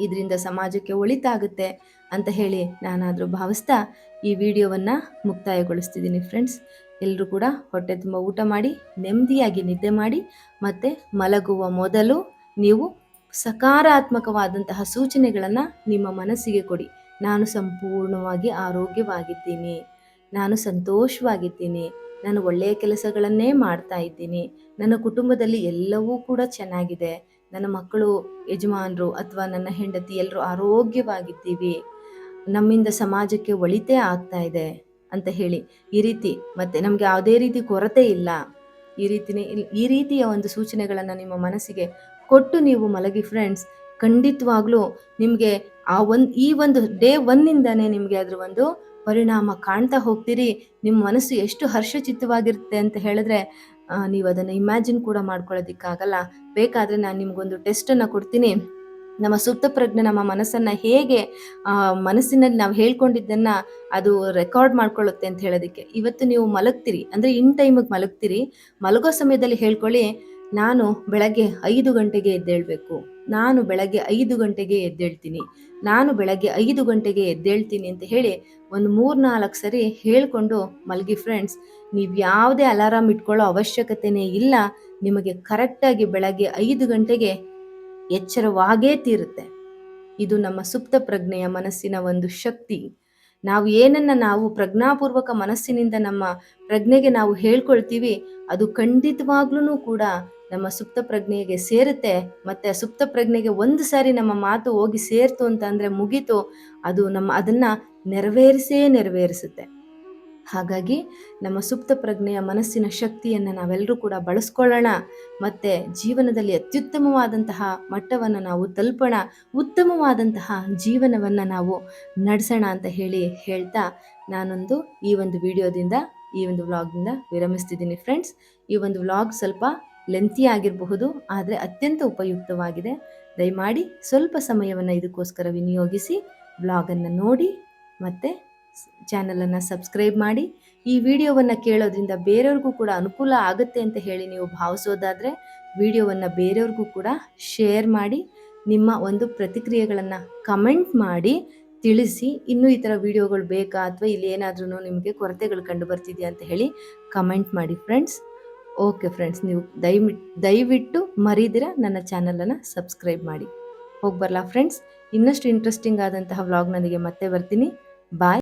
ಇದರಿಂದ ಸಮಾಜಕ್ಕೆ ಒಳಿತಾಗುತ್ತೆ ಅಂತ ಹೇಳಿ ನಾನಾದರೂ ಭಾವಿಸ್ತಾ ಈ ವಿಡಿಯೋವನ್ನು ಮುಕ್ತಾಯಗೊಳಿಸ್ತಿದ್ದೀನಿ ಫ್ರೆಂಡ್ಸ್ ಎಲ್ಲರೂ ಕೂಡ ಹೊಟ್ಟೆ ತುಂಬ ಊಟ ಮಾಡಿ, ನೆಮ್ಮದಿಯಾಗಿ ನಿದ್ದೆ ಮಾಡಿ, ಮತ್ತು ಮಲಗುವ ಮೊದಲು ನೀವು ಸಕಾರಾತ್ಮಕವಾದಂತಹ ಸೂಚನೆಗಳನ್ನು ನಿಮ್ಮ ಮನಸ್ಸಿಗೆ ಕೊಡಿ. ನಾನು ಸಂಪೂರ್ಣವಾಗಿ ಆರೋಗ್ಯವಾಗಿದ್ದೀನಿ. ನಾನು ಸಂತೋಷವಾಗಿದ್ದೀನಿ. ನಾನು ಒಳ್ಳೆಯ ಕೆಲಸಗಳನ್ನೇ ಮಾಡ್ತಾ ಇದ್ದೀನಿ. ನನ್ನ ಕುಟುಂಬದಲ್ಲಿ ಎಲ್ಲವೂ ಕೂಡ ಚೆನ್ನಾಗಿದೆ. ನನ್ನ ಮಕ್ಕಳು, ಯಜಮಾನರು ಅಥವಾ ನನ್ನ ಹೆಂಡತಿ ಎಲ್ಲರೂ ಆರೋಗ್ಯವಾಗಿದ್ದೀವಿ. ನಮ್ಮಿಂದ ಸಮಾಜಕ್ಕೆ ಒಳಿತೇ ಆಗ್ತಾ ಇದೆ. ಅಂತ ಹೇಳಿ. ಈ ರೀತಿ ಮತ್ತೆ ನಮಗೆ ಯಾವುದೇ ರೀತಿ ಕೊರತೆ ಇಲ್ಲ. ಈ ರೀತಿನೇ ಈ ರೀತಿಯ ಒಂದು ಸೂಚನೆಗಳನ್ನು ನಿಮ್ಮ ಮನಸ್ಸಿಗೆ ಕೊಟ್ಟು ನೀವು ಮಲಗಿ ಫ್ರೆಂಡ್ಸ್ ಖಂಡಿತವಾಗ್ಲೂ ನಿಮಗೆ ಆ ಒಂದು, ಈ ಒಂದು ಡೇ ಒನ್ನಿಂದಾನೇ ನಿಮಗೆ ಅದರ ಒಂದು ಪರಿಣಾಮ ಕಾಣ್ತಾ ಹೋಗ್ತೀರಿ. ನಿಮ್ಮ ಮನಸ್ಸು ಎಷ್ಟು ಹರ್ಷಚಿತ್ತವಾಗಿರುತ್ತೆ ಅಂತ ಹೇಳಿದ್ರೆ ನೀವು ಅದನ್ನು ಇಮ್ಯಾಜಿನ್ ಕೂಡ ಮಾಡ್ಕೊಳ್ಳೋದಿಕ್ಕಾಗಲ್ಲ. ಬೇಕಾದರೆ ನಾನು ನಿಮಗೊಂದು ಟೆಸ್ಟನ್ನು ಕೊಡ್ತೀನಿ. ನಮ್ಮ ಸುಪ್ತ ಪ್ರಜ್ಞೆ, ನಮ್ಮ ಮನಸ್ಸನ್ನು ಹೇಗೆ ಮನಸ್ಸಿನಲ್ಲಿ ನಾವು ಹೇಳ್ಕೊಂಡಿದ್ದನ್ನು ಅದು ರೆಕಾರ್ಡ್ ಮಾಡ್ಕೊಳ್ಳುತ್ತೆ ಅಂತ ಹೇಳೋದಕ್ಕೆ. ಇವತ್ತು ನೀವು ಮಲಗ್ತೀರಿ, ಅಂದರೆ ಇನ್ ಟೈಮಿಗೆ ಮಲಗ್ತೀರಿ, ಮಲಗೋ ಸಮಯದಲ್ಲಿ ಹೇಳ್ಕೊಳ್ಳಿ, ನಾನು ಬೆಳಗ್ಗೆ ಐದು ಗಂಟೆಗೆ ಎದ್ದೇಳಬೇಕು. ನಾನು ಬೆಳಗ್ಗೆ ಐದು ಗಂಟೆಗೆ ಎದ್ದೇಳ್ತೀನಿ. ನಾನು ಬೆಳಗ್ಗೆ ಐದು ಗಂಟೆಗೆ ಎದ್ದೇಳ್ತೀನಿ ಅಂತ ಹೇಳಿ ಒಂದು ಮೂರು ನಾಲ್ಕು ಸರಿ ಹೇಳ್ಕೊಂಡು ಮಲಗಿ ಫ್ರೆಂಡ್ಸ್ ನೀವು ಯಾವುದೇ ಅಲಾರಾಮ್ ಇಟ್ಕೊಳ್ಳೋ ಅವಶ್ಯಕತೆನೇ ಇಲ್ಲ. ನಿಮಗೆ ಕರೆಕ್ಟಾಗಿ ಬೆಳಗ್ಗೆ ಐದು ಗಂಟೆಗೆ ಎಚ್ಚರವಾಗೇ ತೀರುತ್ತೆ. ಇದು ನಮ್ಮ ಸುಪ್ತ ಪ್ರಜ್ಞೆಯ ಮನಸ್ಸಿನ ಒಂದು ಶಕ್ತಿ. ನಾವು ಏನನ್ನ ನಾವು ಪ್ರಜ್ಞಾಪೂರ್ವಕ ಮನಸ್ಸಿನಿಂದ ನಮ್ಮ ಪ್ರಜ್ಞೆಗೆ ನಾವು ಹೇಳ್ಕೊಳ್ತೀವಿ, ಅದು ಖಂಡಿತವಾಗ್ಲೂ ಕೂಡ ನಮ್ಮ ಸುಪ್ತ ಪ್ರಜ್ಞೆಗೆ ಸೇರುತ್ತೆ. ಮತ್ತೆ ಸುಪ್ತ ಪ್ರಜ್ಞೆಗೆ ಒಂದು ಸಾರಿ ನಮ್ಮ ಮಾತು ಹೋಗಿ ಸೇರ್ತು ಅಂತ ಅಂದ್ರೆ ಮುಗೀತು, ಅದು ನಮ್ಮ ಅದನ್ನ ನೆರವೇರಿಸೇ ನೆರವೇರಿಸುತ್ತೆ. ಹಾಗಾಗಿ ನಮ್ಮ ಸುಪ್ತ ಪ್ರಜ್ಞೆಯ ಮನಸ್ಸಿನ ಶಕ್ತಿಯನ್ನು ನಾವೆಲ್ಲರೂ ಕೂಡ ಬಳಸ್ಕೊಳ್ಳೋಣ. ಮತ್ತು ಜೀವನದಲ್ಲಿ ಅತ್ಯುತ್ತಮವಾದಂತಹ ಮಟ್ಟವನ್ನು ನಾವು ತಲುಪೋಣ. ಉತ್ತಮವಾದಂತಹ ಜೀವನವನ್ನು ನಾವು ನಡೆಸೋಣ ಅಂತ ಹೇಳಿ ಹೇಳ್ತಾ ನಾನೊಂದು ಈ ಒಂದು ವಿಡಿಯೋದಿಂದ, ಈ ಒಂದು ವ್ಲಾಗ್ನಿಂದ ವಿರಮಿಸ್ತಿದ್ದೀನಿ ಫ್ರೆಂಡ್ಸ್ ಈ ಒಂದು ವ್ಲಾಗ್ ಸ್ವಲ್ಪ ಲೆಂತಿ ಆಗಿರಬಹುದು, ಆದರೆ ಅತ್ಯಂತ ಉಪಯುಕ್ತವಾಗಿದೆ. ದಯಮಾಡಿ ಸ್ವಲ್ಪ ಸಮಯವನ್ನು ಇದಕ್ಕೋಸ್ಕರ ವಿನಿಯೋಗಿಸಿ ವ್ಲಾಗನ್ನು ನೋಡಿ, ಮತ್ತು ಚಾನಲನ್ನು ಸಬ್ಸ್ಕ್ರೈಬ್ ಮಾಡಿ. ಈ ವಿಡಿಯೋವನ್ನು ಕೇಳೋದ್ರಿಂದ ಬೇರೆಯವ್ರಿಗೂ ಕೂಡ ಅನುಕೂಲ ಆಗುತ್ತೆ ಅಂತ ಹೇಳಿ ನೀವು ಭಾವಿಸೋದಾದರೆ ವಿಡಿಯೋವನ್ನು ಬೇರೆಯವ್ರಿಗೂ ಕೂಡ ಶೇರ್ ಮಾಡಿ, ನಿಮ್ಮ ಒಂದು ಪ್ರತಿಕ್ರಿಯೆಗಳನ್ನು ಕಮೆಂಟ್ ಮಾಡಿ, ತಿಳಿಸಿ. ಇನ್ನೂ ಈ ಥರ ವಿಡಿಯೋಗಳು ಬೇಕಾ ಅಥವಾ ಇಲ್ಲಿ ಏನಾದ್ರೂ ನಿಮಗೆ ಕೊರತೆಗಳು ಕಂಡು ಬರ್ತಿದೆಯಾ ಅಂತ ಹೇಳಿ ಕಮೆಂಟ್ ಮಾಡಿ ಫ್ರೆಂಡ್ಸ್. ಓಕೆ ಫ್ರೆಂಡ್ಸ್, ನೀವು ದಯವಿಟ್ಟು ದಯವಿಟ್ಟು ಮರೀದಿರ ನನ್ನ ಚಾನಲನ್ನು ಸಬ್ಸ್ಕ್ರೈಬ್ ಮಾಡಿ. ಹೋಗಿ ಬರಲಾ ಫ್ರೆಂಡ್ಸ್. ಇನ್ನಷ್ಟು ಇಂಟ್ರೆಸ್ಟಿಂಗ್ ಆದಂತಹ ವ್ಲಾಗ್ನೊಂದಿಗೆ ಮತ್ತೆ ಬರ್ತೀನಿ. ಬಾಯ್.